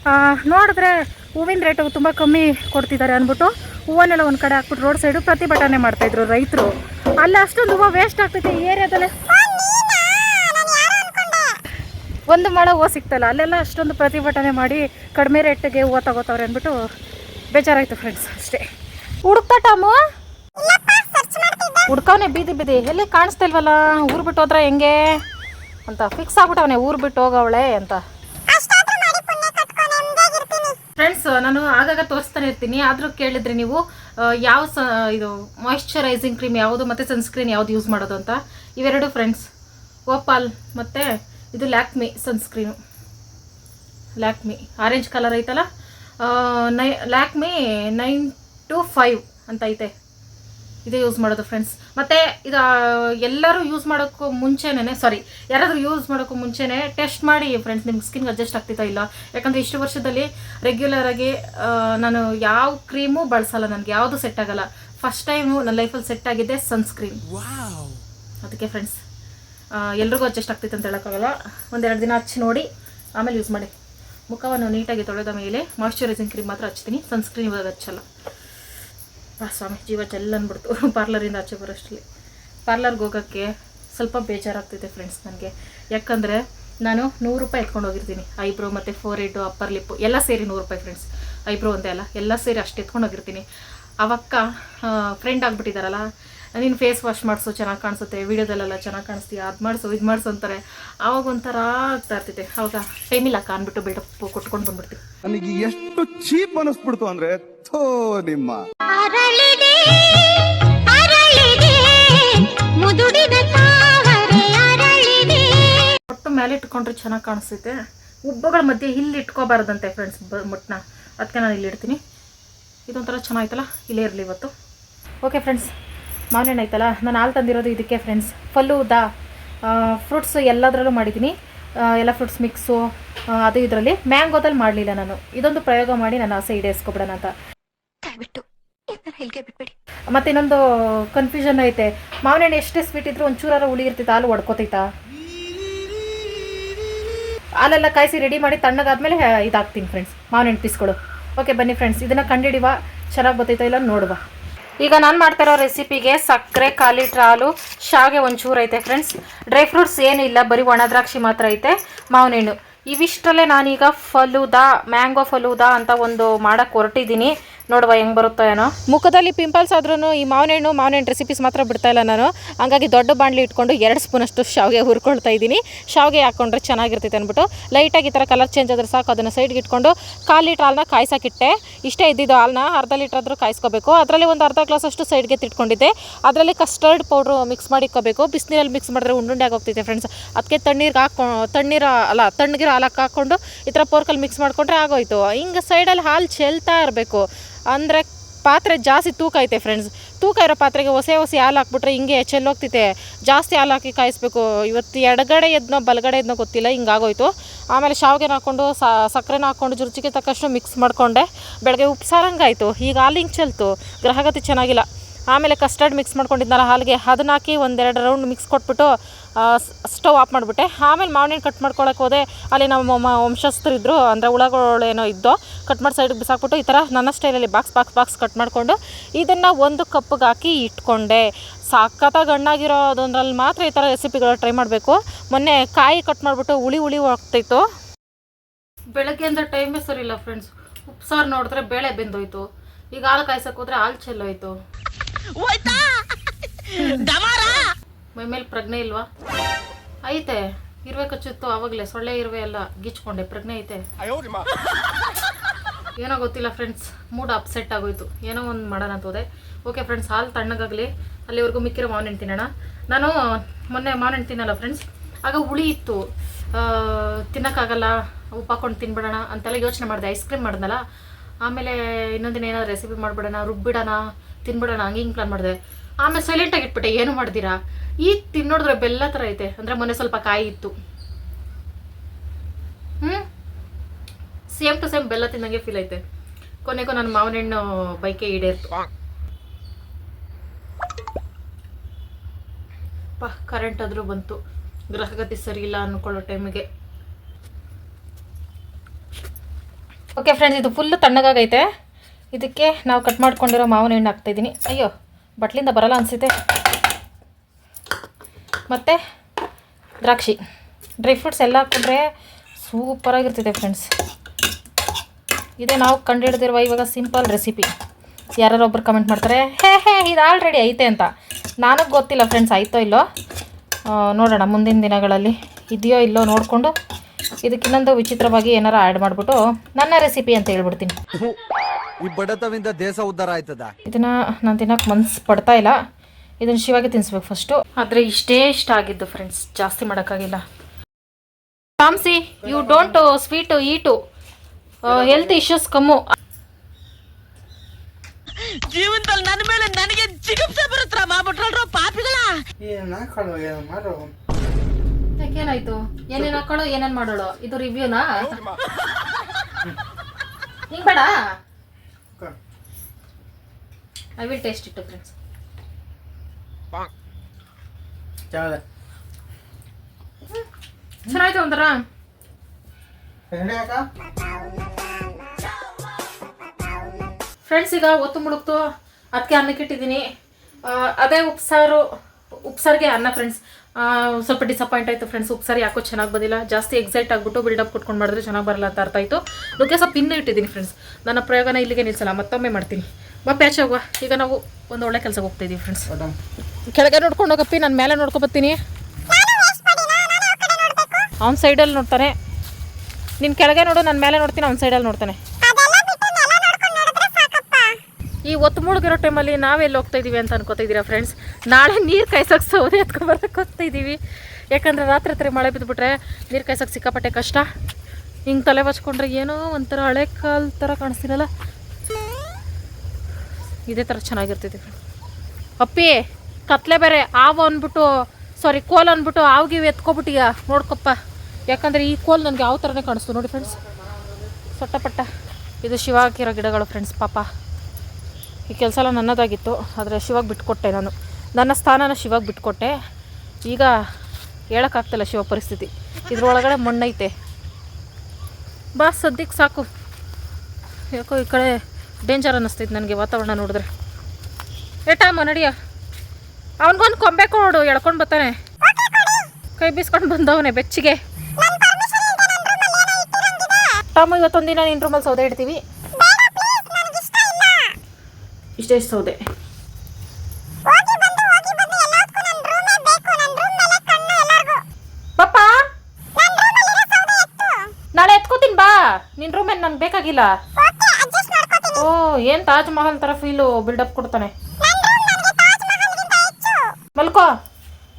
ಆ, ನೋಡಿದ್ರೆ ಹೂವಿನ ರೇಟು ತುಂಬ ಕಮ್ಮಿ ಕೊಡ್ತಿದ್ದಾರೆ ಅಂದ್ಬಿಟ್ಟು ಹೂವನ್ನೆಲ್ಲ ಒಂದು ಕಡೆ ಹಾಕ್ಬಿಟ್ಟು ರೋಡ್ ಸೈಡು ಪ್ರತಿಭಟನೆ ಮಾಡ್ತಾಯಿದ್ರು ರೈತರು. ಅಲ್ಲಿ ಅಷ್ಟೊಂದು ಹೂವು ವೇಸ್ಟ್ ಆಗ್ತೈತೆ ಏರಿಯಾದಲ್ಲೇ ಒಂದು ಮಳೆ ಹೂವು ಸಿಗ್ತಲ್ಲ ಅಲ್ಲೆಲ್ಲ ಅಷ್ಟೊಂದು ಪ್ರತಿಭಟನೆ ಮಾಡಿ ಕಡಿಮೆ ರೇಟ್ಗೆ ಹೂವು ತಗೋತಾವ್ರೆ ಅಂದ್ಬಿಟ್ಟು ಬೇಜಾರಾಯ್ತು ಫ್ರೆಂಡ್ಸ್ ಅಷ್ಟೇ. ಹುಡುಕ್ತಾ ಟಾಮು? ಹುಡ್ಕವನೆ ಬೀದಿ ಬೀದಿ, ಎಲ್ಲಿ ಕಾಣಿಸ್ತಾ ಇಲ್ವಲ್ಲ? ಊರು ಬಿಟ್ಟು ಹೋದ್ರೆ ಹೆಂಗೆ? ಅಂತ ಫಿಕ್ಸ್ ಆಗ್ಬಿಟ್ಟವನೆ, ಊರು ಬಿಟ್ಟು ಹೋಗವಳೆ ಅಂತ. ಫ್ರೆಂಡ್ಸ್ ನಾನು ಆಗಾಗ ತೋರಿಸ್ತಾನೆ ಇರ್ತೀನಿ, ಆದರೂ ಕೇಳಿದ್ರಿ ನೀವು ಯಾವ ಸ, ಇದು ಮಾಯಿಶ್ಚರೈಸಿಂಗ್ ಕ್ರೀಮ್ ಯಾವುದು ಮತ್ತು ಸನ್ಸ್ಕ್ರೀನ್ ಯಾವುದು ಯೂಸ್ ಮಾಡೋದು ಅಂತ. ಇವೆರಡು ಫ್ರೆಂಡ್ಸ್ ಓಪಾಲ್ ಮತ್ತು ಇದು Lakme sunscreen. Lakme. Orange colour ಐತಲ್ಲ? ನೈ ಲ್ಯಾಕ್ಮಿ ನೈನ್ ಟು ಫೈವ್ ಅಂತ ಐತೆ. ಇದೇ ಯೂಸ್ ಮಾಡೋದು ಫ್ರೆಂಡ್ಸ್. ಮತ್ತು ಇದು ಎಲ್ಲರೂ ಯೂಸ್ ಮಾಡೋಕ್ಕೂ ಮುಂಚೆನೇ ಸಾರಿ ಯಾರಾದರೂ ಯೂಸ್ ಮಾಡೋಕ್ಕೂ ಮುಂಚೆನೇ ಟೆಸ್ಟ್ ಮಾಡಿ ಫ್ರೆಂಡ್ಸ್ ನಿಮ್ಗೆ ಸ್ಕಿನ್ಗೆ ಅಡ್ಜಸ್ಟ್ ಆಗ್ತಿತ್ತಾ ಇಲ್ಲ. ಯಾಕಂದರೆ ಇಷ್ಟು ವರ್ಷದಲ್ಲಿ ರೆಗ್ಯುಲರಾಗಿ ನಾನು ಯಾವ ಕ್ರೀಮು ಬಳಸಲ್ಲ ನನಗೆ ಯಾವುದು ಸೆಟ್ ಆಗಲ್ಲ. ಫಸ್ಟ್ ಟೈಮು ನನ್ನ ಲೈಫಲ್ಲಿ ಸೆಟ್ ಆಗಿದ್ದೆ ಸನ್ಸ್ಕ್ರೀನ್. ಅದಕ್ಕೆ ಫ್ರೆಂಡ್ಸ್. ಎಲ್ರಿಗೂ ಅಡ್ಜಸ್ಟ್ ಆಗ್ತೈತೆ ಅಂತ ಹೇಳೋಕ್ಕಾಗಲ್ಲ. ಒಂದೆರಡು ದಿನ ಹಚ್ಚಿ ನೋಡಿ, ಆಮೇಲೆ ಯೂಸ್ ಮಾಡಿ. ಮುಖವನ್ನು ನೀಟಾಗಿ ತೊಳೆದ ಮೇಲೆ ಮಾಯ್ಶ್ಚರೈಸಿಂಗ್ ಕ್ರೀಮ್ ಮಾತ್ರ ಹಚ್ತೀನಿ. ಸನ್ಸ್ಕ್ರೀನ್ ಇವಾಗ ಹಚ್ಚಲ್ಲ. ಬಾ ಸ್ವಾಮಿ, ಜೀವ ಚೆಲ್ಲ ಅಂದ್ಬಿಡ್ತು ಪಾರ್ಲರಿಂದ ಆಚೆ ಬರೋಷ್ಟರಲ್ಲಿ. ಪಾರ್ಲರ್ಗೆ ಹೋಗೋಕ್ಕೆ ಸ್ವಲ್ಪ ಬೇಜಾರಾಗ್ತೈತೆ ಫ್ರೆಂಡ್ಸ್ ನನಗೆ. ಯಾಕಂದರೆ ನಾನು ನೂರು ರೂಪಾಯಿ ಎತ್ಕೊಂಡು ಹೋಗಿರ್ತೀನಿ. ಐಬ್ರೋ ಮತ್ತು ಫೋರ್ ಹೆಡ್ಡು ಅಪ್ಪರ್ ಲಿಪ್ಪು ಎಲ್ಲ ಸೇರಿ ನೂರು ರೂಪಾಯಿ ಫ್ರೆಂಡ್ಸ್ ಐಬ್ರೋ ಒಂದೇ ಅಲ್ಲ, ಎಲ್ಲ ಸೇರಿ ಅಷ್ಟು ಎತ್ಕೊಂಡು ಹೋಗಿರ್ತೀನಿ. ಅವಕ್ಕ ಫ್ರೆಂಡ್ ಆಗಿಬಿಟ್ಟಿದ್ದಾರಲ್ಲ ನೀನು ಫೇಸ್ ವಾಶ್ ಮಾಡಿಸು ಚೆನ್ನಾಗಿ ಕಾಣಿಸುತ್ತೆ ವೀಡಿಯೋದಲ್ಲೆಲ್ಲ ಚೆನ್ನಾಗಿ ಕಾಣಿಸ್ತೀಯ? ಅದು ಮಾಡಿಸು ಇದು ಮಾಡಿಸು ಅಂತಾರೆ. ಆವಾಗ ಒಂಥರ ಆಗ್ತಾ ಇರ್ತೈತೆ ಅವಾಗ ಟೈಮಿಲ್ಲ ಅಂದ್ಬಿಟ್ಟು ಬೇಡ ಕೊಟ್ಕೊಂಡು ಬಂದ್ಬಿಡ್ತೀವಿ ನನಗೆ ಎಷ್ಟು ಚೀಪ್ ಅನಿಸ್ಬಿಡ್ತು ಅಂದ್ರೆ ಥೋ ನಿಮ್ಮ. ಒಟ್ಟು ಮೇಲೆ ಇಟ್ಕೊಂಡ್ರೆ ಚೆನ್ನಾಗಿ ಕಾಣಿಸ್ತೈತೆ. ಉಬ್ಬಗಳ ಮಧ್ಯೆ ಇಲ್ಲಿ ಇಟ್ಕೋಬಾರ್ದಂತೆ ಫ್ರೆಂಡ್ಸ್ ಮುಟ್ಟನ್ನ ಅದಕ್ಕೆ ನಾನು ಇಲ್ಲಿ ಇಡ್ತೀನಿ. ಇದೊಂಥರ ಚೆನ್ನಾಗಿತ್ತಲ್ಲ ಇಲ್ಲೇ ಇರಲಿ ಇವತ್ತು. ಓಕೆ ಫ್ರೆಂಡ್ಸ್ ಮಾವಿನ ಐತಲ್ಲ ಆಯ್ತಲ್ಲ ನಾನು ಹಾಲು ತಂದಿರೋದು ಇದಕ್ಕೆ ಫ್ರೆಂಡ್ಸ್ ಫಲ್ಲೂದಾ ಫ್ರೂಟ್ಸ್ ಎಲ್ಲದರಲ್ಲೂ ಮಾಡಿದ್ದೀನಿ. ಎಲ್ಲ ಫ್ರೂಟ್ಸ್ ಮಿಕ್ಸು ಅದು ಇದರಲ್ಲಿ. ಮ್ಯಾಂಗೋದಲ್ಲಿ ಮಾಡಲಿಲ್ಲ ನಾನು. ಇದೊಂದು ಪ್ರಯೋಗ ಮಾಡಿ ನಾನು ಆಸೆ ಈಡೇರಿಸ್ಕೊಬಿಡೋಣ ಅಂತ. ದಯವಿಟ್ಟು ಬಿಟ್ಬಿಡಿ. ಮತ್ತೆ ಇನ್ನೊಂದು ಕನ್ಫ್ಯೂಷನ್ ಐತೆ. ಮಾವಿನ ಹಣ್ಣು ಎಷ್ಟೇ ಸ್ವೀಟ್ ಇದ್ರೂ ಒಂಚೂರಾರ ಹುಳಿ ಇರ್ತಿತ್ತು ಹಾಲು ಹೊಡ್ಕೋತೈತಾ ಹಾಲೆಲ್ಲ ಕಾಯಿಸಿ ರೆಡಿ ಮಾಡಿ ತಣ್ಣಗಾದ್ಮೇಲೆ ಇದಾಗ್ತೀನಿ ಫ್ರೆಂಡ್ಸ್ ಮಾವಿನ ಹಣ್ಣು ಪೀಸ್ಗಳು ಓಕೆ ಬನ್ನಿ ಫ್ರೆಂಡ್ಸ್ ಇದನ್ನು ಕಂಡಿಡಿವ. ಚೆನ್ನಾಗಿ ಬರ್ತೈತೋ ಇಲ್ಲ ನೋಡುವ. ಈಗ ನಾನು ಮಾಡ್ತಿರೋ ರೆಸಿಪಿಗೆ ಸಕ್ಕರೆ, ಖಾಲಿ ಟ್ರಾಲು ಶಾವಿಗೆ ಒಂಚೂರು ಐತೆ ಫ್ರೆಂಡ್ಸ್ ಡ್ರೈ ಫ್ರೂಟ್ಸ್ ಏನೂ ಇಲ್ಲ, ಬರೀ ಒಣದ್ರಾಕ್ಷಿ ಮಾತ್ರ ಐತೆ. ಮಾವಿನ ಹಣ್ಣು. ಇವಿಷ್ಟರಲ್ಲೇ ನಾನೀಗ ಫಲೂದಾ ಮ್ಯಾಂಗೋ ಫಲೂದಾ ಅಂತ ಒಂದು ಮಾಡೋಕ್ಕೆ ಹೊರಟಿದ್ದೀನಿ. ನೋಡುವ ಹೆಂಗೆ ಬರುತ್ತೋ ಏನೋ. ಮುಖದಲ್ಲಿ ಪಿಂಪಲ್ಸ್ ಆದ್ರೂ ಈ ಮಾವಿನ ಹಣ್ಣು ಮಾವಿನ ಹಣ್ಣು ರೆಸಿಪೀಸ್ ಮಾತ್ರ ಬಿಡ್ತಾ ಇಲ್ಲ ನಾನು. ಹಂಗಾಗಿ ದೊಡ್ಡ ಬಾಂಡ್ಲಿ ಇಟ್ಕೊಂಡು ಎರಡು ಸ್ಪೂನಷ್ಟು ಶಾವಿಗೆ ಹುರ್ಕೊಳ್ತಾ ಇದ್ದೀನಿ. ಶಾವಿಗೆ ಹಾಕ್ಕೊಂಡ್ರೆ ಚೆನ್ನಾಗಿರ್ತೈತೆ ಅಂದ್ಬಿಟ್ಟು. ಲೈಟಾಗಿ ಈ ಥರ ಕಲರ್ ಚೇಂಜ್ ಆದ್ರೆ ಸಾಕು, ಅದನ್ನು ಸೈಡ್ಗೆ ಇಟ್ಕೊಂಡು ಕಾಲು ಲೀಟ್ರ್ ಹಾಲನ್ನ ಕಾಯ್ಸೋಕ್ಕಿಟ್ಟೆ ಇಷ್ಟೇ ಇದ್ದಿದ್ದು ಹಾಲನ್ನ ಅರ್ಧ ಲೀಟ್ರ್ ಆದರೂ ಕಾಯಿಸ್ಕೋಬೇಕು. ಅದರಲ್ಲಿ ಒಂದು ಅರ್ಧ ಗ್ಲಾಸಷ್ಟು ಸೈಡ್ಗೆ ತಿಟ್ಕೊಂಡಿದ್ದೆ. ಅದರಲ್ಲಿ ಕಸ್ಟರ್ಡ್ ಪೌಡ್ರು ಮಿಕ್ಸ್ ಮಾಡಿ ಇಕ್ಕೋಬೇಕು ಬಿಸಿನೀರಲ್ಲಿ ಮಿಕ್ಸ್ ಮಾಡಿದ್ರೆ ಉಂಡುಂಡೆ ಆಗೋಗ್ತೈತೆ ಫ್ರೆಂಡ್ಸ್ ಅದಕ್ಕೆ ತಣ್ಣೀರಿಗೆ ಹಾಕೊ ತಣ್ಣೀರ ಅಲ್ಲ, ತಣ್ಣಗಿರೋ ಹಾಲಕ್ಕೆ ಹಾಕ್ಕೊಂಡು ಈ ಥರ ಪೋರ್ಕಲ್ಲಿ ಮಿಕ್ಸ್ ಮಾಡಿಕೊಂಡ್ರೆ ಆಗೋಯ್ತು. ಹಿಂಗೆ ಸೈಡಲ್ಲಿ ಹಾಲು ಚೆಲ್ತಾ ಇರಬೇಕು. ಅಂದರೆ ಪಾತ್ರೆ ಜಾಸ್ತಿ ತೂಕ ಐತೆ ಫ್ರೆಂಡ್ಸ್ ತೂಕ ಇರೋ ಪಾತ್ರೆಗೆ ಹೊಸೆ ಹೊಸ ಹಾಲು ಹಾಕ್ಬಿಟ್ರೆ ಹಿಂಗೆ ಚೆಲ್ಲೋಗ್ತೈತೆ ಜಾಸ್ತಿ ಹಾಲು ಹಾಕಿ ಕಾಯಿಸ್ಬೇಕು. ಇವತ್ತು ಎಡಗಡೆ ಎದ್ನೋ ಬಲಗಡೆ ಎದ್ನೋ ಗೊತ್ತಿಲ್ಲ ಹಿಂಗಾಗೋಯ್ತು ಆಮೇಲೆ ಶಾವಿಗೆನ ಹಾಕ್ಕೊಂಡು ಸಕ್ಕರೆನ ಹಾಕ್ಕೊಂಡು ರುಚಿಗೆ ತಕ್ಕಷ್ಟು ಮಿಕ್ಸ್ ಮಾಡಿಕೊಂಡೆ. ಬೆಳಗ್ಗೆ ಉಪ್ಸಾರಂಗಾಯಿತು. ಈಗ ಹಾಲು ಹಿಂಗೆ ಚೆಲ್ತು. ಗ್ರಹಗತಿ ಚೆನ್ನಾಗಿಲ್ಲ. ಆಮೇಲೆ ಕಸ್ಟರ್ಡ್ ಮಿಕ್ಸ್ ಮಾಡ್ಕೊಂಡಿದ್ನಲ್ಲ ಹಾಲಿಗೆ. ಅದನ್ನ ಹಾಕಿ ಒಂದೆರಡು ರೌಂಡ್ ಮಿಕ್ಸ್ ಕೊಟ್ಬಿಟ್ಟು ಸ್ಟವ್ ಆಫ್ ಮಾಡಿಬಿಟ್ಟೆ. ಆಮೇಲೆ ಮಾವಿನ ಕಟ್ ಮಾಡ್ಕೊಳಕ್ಕೆ ಹೋದೆ. ಅಲ್ಲಿ ನಮ್ಮ ಮ ವಂಶಸ್ಥರು ಇದ್ದರು ಅಂದರೆ ಹುಳಗಳೇನೋ ಇದ್ದೋ, ಕಟ್ ಮಾಡಿ ಸೈಡಿಗೆ ಬಿಸಾಕ್ಬಿಟ್ಟು ಈ ಥರ ನನ್ನ ಸ್ಟೈಲಲ್ಲಿ ಬಾಕ್ಸ್ ಬಾಕ್ಸ್ ಬಾಕ್ಸ್ ಕಟ್ ಮಾಡಿಕೊಂಡು ಇದನ್ನು ಒಂದು ಕಪ್ಪಿಗೆ ಹಾಕಿ ಇಟ್ಕೊಂಡೆ. ಸಖತ್ತಾಗಿ ಹಣ್ಣಾಗಿರೋದ್ರಲ್ಲಿ ಮಾತ್ರ ಈ ಥರ ರೆಸಿಪಿಗಳು ಟ್ರೈ ಮಾಡಬೇಕು. ಮೊನ್ನೆ ಕಾಯಿ ಕಟ್ ಮಾಡಿಬಿಟ್ಟು ಹುಳಿ ಹುಳಿ ಹೋಗ್ತೈತು ಬೆಳಗ್ಗೆಯಿಂದ ಟೈಮೇ ಸರಿ ಫ್ರೆಂಡ್ಸ್. ಉಪ್ಸಾರು ನೋಡಿದ್ರೆ ಬೇಳೆ ಬೆಂದೋಯ್ತು. ಈಗ ಹಾಲು ಕಾಯ್ಸಕ್ಕೆ ಹೋದ್ರೆ ಹಾಲು ಚೆಲ್ಲೋಯ್ತು. ಮೈ ಮೇಲೆ ಪ್ರಜ್ಞೆ ಇಲ್ವಾ? ಐತೆ ಇರುವೆ ಕಚ್ಚಿತ್ತು ಅವಾಗಲೇ ಸೊಳ್ಳೆ ಇರುವೆ ಎಲ್ಲ ಗೀಚ್ಕೊಂಡೆ ಪ್ರಜ್ಞೆ ಐತೆ. ಏನೋ ಗೊತ್ತಿಲ್ಲ ಫ್ರೆಂಡ್ಸ್ ಮೂಡ್ ಅಪ್ಸೆಟ್ ಆಗೋಯ್ತು. ಏನೋ ಒಂದು ಮಾಡೋಣ ಅಂತ ಹೋದೆ. ಓಕೆ ಫ್ರೆಂಡ್ಸ್ ಹಾಲು ತಣ್ಣಗಾಗಲಿ. ಅಲ್ಲಿವರೆಗೂ ಮಿಕ್ಕಿರೋ ಮಾವನ ಹಣ್ಣು ತಿನ್ನೋಣ. ನಾನು ಮೊನ್ನೆ ಮಾವಿನ ಹಣ್ಣು ತಿನ್ನಲ್ಲ ಫ್ರೆಂಡ್ಸ್ ಆಗ ಹುಳಿ ಇತ್ತು. ತಿನ್ನೋಕ್ಕಾಗಲ್ಲ ತಿನ್ನಕ್ಕಾಗಲ್ಲ ಉಪ್ಪು ಹಾಕೊಂಡು ತಿನ್ಬಿಡೋಣ ಅಂತೆಲ್ಲ ಯೋಚನೆ ಮಾಡಿದೆ. ಐಸ್ ಕ್ರೀಮ್ ಮಾಡ್ದಲ್ಲ ಆಮೇಲೆ ಇನ್ನೊಂದಿನ ಏನಾದ್ರು ರೆಸಿಪಿ ಮಾಡಿಬಿಡೋಣ ರುಬ್ಬಿಡೋಣ ತಿನ್ಬಿಡೋಣ ಹಂಗೆ ಹಿಂಗೆ ಪ್ಲಾನ್ ಮಾಡಿದೆ. ಆಮೇಲೆ ಸೈಲೆಂಟಾಗಿ ಆಗಿಟ್ಬಿಟ್ಟೆ ಏನು ಮಾಡ್ದಿರಾ ಈ ತಿನ್ನೋಡಿದ್ರೆ ಬೆಲ್ಲ ಥರ ಐತೆ. ಅಂದರೆ ಮೊನ್ನೆ ಸ್ವಲ್ಪ ಕಾಯಿ ಇತ್ತು. ಹ್ಞೂ ಸೇಮ್ ಟು ಸೇಮ್ ಬೆಲ್ಲ ತಿನ್ನಂಗೆ ಫೀಲ್ ಐತೆ. ಕೊನೆಗೂ ನನ್ನ ಮಾವಿನ ಹಣ್ಣು ಬೈಕೆ ಈಡೇರ್ತು. ಪಾ ಕರೆಂಟ್ ಆದರೂ ಬಂತು. ಗ್ರಹಗತಿ ಸರಿ ಇಲ್ಲ ಅನ್ಕೊಳ್ಳೋ ಟೈಮಿಗೆ ಓಕೆ ಫ್ರೆಂಡ್ಸ್ ಇದು ಫುಲ್ಲು ತಣ್ಣಗಾಗೈತೆ. ಇದಕ್ಕೆ ನಾವು ಕಟ್ ಮಾಡ್ಕೊಂಡಿರೋ ಮಾವಿನ ಹಣ್ಣು ಹಾಕ್ತಾಯಿದ್ದೀನಿ ಅಯ್ಯೋ. ಬಟ್ಲಿಂದ ಬರಲ್ಲ ಅನಿಸುತ್ತೆ. ಮತ್ತು ದ್ರಾಕ್ಷಿ. ಡ್ರೈ ಫ್ರೂಟ್ಸ್ ಎಲ್ಲ ಹಾಕಿದ್ರೆ ಸೂಪರಾಗಿರ್ತಿದೆ ಫ್ರೆಂಡ್ಸ್ ಇದೇ ನಾವು ಕಂಡುಹಿಡ್ದಿರುವ ಇವಾಗ ಸಿಂಪಲ್ ರೆಸಿಪಿ ಯಾರು ಒಬ್ಬರು ಕಮೆಂಟ್ ಮಾಡ್ತಾರೆ, ಹೇ ಹೇ, ಇದು ಆಲ್ರೆಡಿ ಐತೆ ಅಂತ. ನನಗೆ ಗೊತ್ತಿಲ್ಲ ಫ್ರೆಂಡ್ಸ್ ಆಯ್ತೋ ಇಲ್ಲೋ? ನೋಡೋಣ ಮುಂದಿನ ದಿನಗಳಲ್ಲಿ ಇದೆಯೋ ಇಲ್ಲೋ ನೋಡಿಕೊಂಡು ಇದಕ್ಕೆ ಇನ್ನೊಂದು ವಿಚಿತ್ರವಾಗಿ ಏನಾರು ಆ್ಯಡ್ ಮಾಡಿಬಿಟ್ಟು ನನ್ನ ರೆಸಿಪಿ ಅಂತ ಹೇಳ್ಬಿಡ್ತೀನಿ. ಈ ಬಡತವಿಂದ ದೇಶ ಉದ್ಧಾರ ಆಯ್ತದ? ಇದನ್ನ ನಾನು ತಿನ್ನಕ್ ಮನ್ಸು ಪಡ್ತಾ ಇಲ್ಲ. ಇದನ್ನ ಶಿವಾಗೆ ತಿನ್ಸ್ಬೇಕು ಫಸ್ಟು ಆದರೆ ಇಷ್ಟೇ ಇಷ್ಟ ಆಗಿದ್ದು ಫ್ರೆಂಡ್ಸ್ ಜಾಸ್ತಿ ಮಾಡೋಕ್ಕಾಗಿಲ್ಲ. ತಾಮ್ಸಿ you don't sweet eat health issues come. ಜೀವನದಲ್ಲಿ ನನ್ನ ಮೇಲೆ ನನಗೆ ಜಿಗುಪ್ಸೆ ಬರುತ್ತಾ ಮಾಡ್ಬಿಟ್ರಲ್ರೋ ಪಾಪಿಗಳ? ಏನಾಯ್ತು? ಏನೇನ್ ಹಾಕೊಳ್ಳೋ ಏನೇನು ಮಾಡೋಳು? ಇದು ರಿವ್ಯೂನಾ ಹಿಂಗ್ ಬೇಡ. I will taste it friends ಚೆನ್ನಾಯ್ತು ಒಂಥರ. ಫ್ರೆಂಡ್ಸ್ ಈಗ ಒತ್ತು ಮುಳುಗ್ತು. ಅದಕ್ಕೆ ಅನ್ನಕ್ಕೆ ಇಟ್ಟಿದ್ದೀನಿ. ಅದೇ ಉಪ್ಸಾರು ಉಪ್ಸಾರಿಗೆ ಅನ್ನ ಫ್ರೆಂಡ್ಸ್ ಸ್ವಲ್ಪ ಡಿಸಪಾಯಿಂಟ್ ಆಯಿತು ಫ್ರೆಂಡ್ಸ್ ಉಪ್ಸಾರು ಯಾಕೋ ಚೆನ್ನಾಗಿ ಬಂದಿಲ್ಲ. ಜಾಸ್ತಿ ಎಕ್ಸೈಟ್ ಆಗಿಬಿಟ್ಟು ಬಿಲ್ಡಪ್ ಕೊಟ್ಕೊಂಡು ಮಾಡಿದ್ರೆ ಚೆನ್ನಾಗಿ ಬರಲ್ಲ ಅಂತ ಅರ್ಥ ಆಯಿತು. ನುಗ್ಗೆ ಸ್ವಲ್ಪ ಇನ್ನೂ ಇಟ್ಟಿದ್ದೀನಿ ಫ್ರೆಂಡ್ಸ್ ನನ್ನ ಪ್ರಯೋಗನ ಇಲ್ಲಿಗೆ ನಿಲ್ಸಲ್ಲ ಮತ್ತೊಮ್ಮೆ ಮಾಡ್ತೀನಿ. ಬಾ ಪ್ಯಾಚ್ ಹೋಗುವ. ಈಗ ನಾವು ಒಂದು ಒಳ್ಳೆ ಕೆಲಸಕ್ಕೆ ಹೋಗ್ತಾ ಇದೀವಿ ಫ್ರೆಂಡ್ಸ್ ಕೆಳಗೆ ನೋಡ್ಕೊಂಡು ಹೋಗಪ್ಪಿ ನಾನು ಮೇಲೆ ನೋಡ್ಕೊ ಬರ್ತೀನಿ. ಅವ್ನ ಸೈಡಲ್ಲಿ ನೋಡ್ತಾನೆ. ನಿನ್ನ ಕೆಳಗೆ ನೋಡು ನಾನು ಮೇಲೆ ನೋಡ್ತೀನಿ ಅವ್ನ ಸೈಡಲ್ಲಿ ನೋಡ್ತಾನೆ. ಈ ಒತ್ತು ಮುಳುಗಿರೋ ಟೈಮಲ್ಲಿ ನಾವೆಲ್ಲಿ ಹೋಗ್ತಾ ಇದ್ದೀವಿ ಅಂತ ಅನ್ಕೋತಾ ಇದ್ದೀರಾ ಫ್ರೆಂಡ್ಸ್ ನಾಳೆ ನೀರು ಕಾಯ್ಸೋಕೆ ಸೌದೆ ಎತ್ಕೊಂಬರಕ್ಕೆ ಹೋಗ್ತಾ ಇದ್ದೀವಿ ಯಾಕಂದರೆ ರಾತ್ರಿ ಹತ್ರ ಮಳೆ ಬಿದ್ದುಬಿಟ್ರೆ ನೀರು ಕಾಯ್ಸೋಕೆ ಸಿಕ್ಕಾಪಟ್ಟೆ ಕಷ್ಟ. ಹಿಂಗೆ ತಲೆ ಬಚ್ಕೊಂಡ್ರೆ ಏನೋ ಒಂಥರ ಹಳೆ ಕಾಲ ಥರ ಕಾಣಿಸ್ತೀನಲ್ಲ ಇದೇ ಥರ ಚೆನ್ನಾಗಿರ್ತೈತಿ ಅಪ್ಪಿ, ಕತ್ಲೆ ಬೇರೆ, ಹಾವು ಅಂದ್ಬಿಟ್ಟು ಸಾರಿ ಕೋಲ್ ಅಂದ್ಬಿಟ್ಟು ಹಾವಿಗೆ ಎತ್ಕೊಬಿಟ್ಟೀಗ ನೋಡ್ಕೊಪ್ಪ. ಯಾಕಂದರೆ ಈ ಕೋಲ್ ನನಗೆ ಯಾವ ಥರನೇ ಕಾಣಿಸ್ತು ನೋಡಿ ಫ್ರೆಂಡ್ಸ್ ಸೊಟ್ಟಪಟ್ಟ. ಇದು ಶಿವ ಹಾಕಿರೋ ಗಿಡಗಳು ಫ್ರೆಂಡ್ಸ್ ಪಾಪ. ಈ ಕೆಲಸ ಎಲ್ಲ ನನ್ನದಾಗಿತ್ತು, ಆದರೆ ಶಿವಾಗ ಬಿಟ್ಕೊಟ್ಟೆ ನಾನು. ನನ್ನ ಸ್ಥಾನನ ಶಿವಾಗ ಬಿಟ್ಕೊಟ್ಟೆ. ಈಗ ಹೇಳೋಕ್ಕಾಗ್ತಿಲ್ಲ ಶಿವ ಪರಿಸ್ಥಿತಿ. ಇದ್ರೊಳಗಡೆ ಮಣ್ಣೈತೆ. ಬಾ, ಸದ್ಯಕ್ಕೆ ಸಾಕು. ಯಾಕೋ ಈ ಕಡೆ ಡೇಂಜರ್ ಅನ್ನಿಸ್ತೈತೆ ನನಗೆ ವಾತಾವರಣ ನೋಡಿದ್ರೆ. ಏಟಾಮ ನಡಿಯ. ಅವನಿಗೊಂದು ಕೊಂಬೆ ಕೊಡು, ಎಳ್ಕೊಂಡು ಬರ್ತಾನೆ. ಕೈ ಬೀಸ್ಕೊಂಡು ಬಂದವನೇ ಬೆಚ್ಚಿಗೆ. ಟಾಮು ಇವತ್ತೊಂದಿನ ನಿನ್ನ ರೂಮಲ್ಲಿ ಸೌದೆ ಇಡ್ತೀವಿ. ಇಷ್ಟೇ ಸೌದೆ. ನಾಳೆ ಎತ್ಕೋತೀನಿ ಬಾ. ನಿನ್ನ ರೂಮೇನು ನನ್ಗೆ ಬೇಕಾಗಿಲ್ಲ. ಓ, ಏನು ತಾಜ್ ಮಹಲ್ ಥರ ಫೀಲು ಬಿಲ್ಡಪ್ ಕೊಡ್ತಾನೆ? ಮಲ್ಕೋ,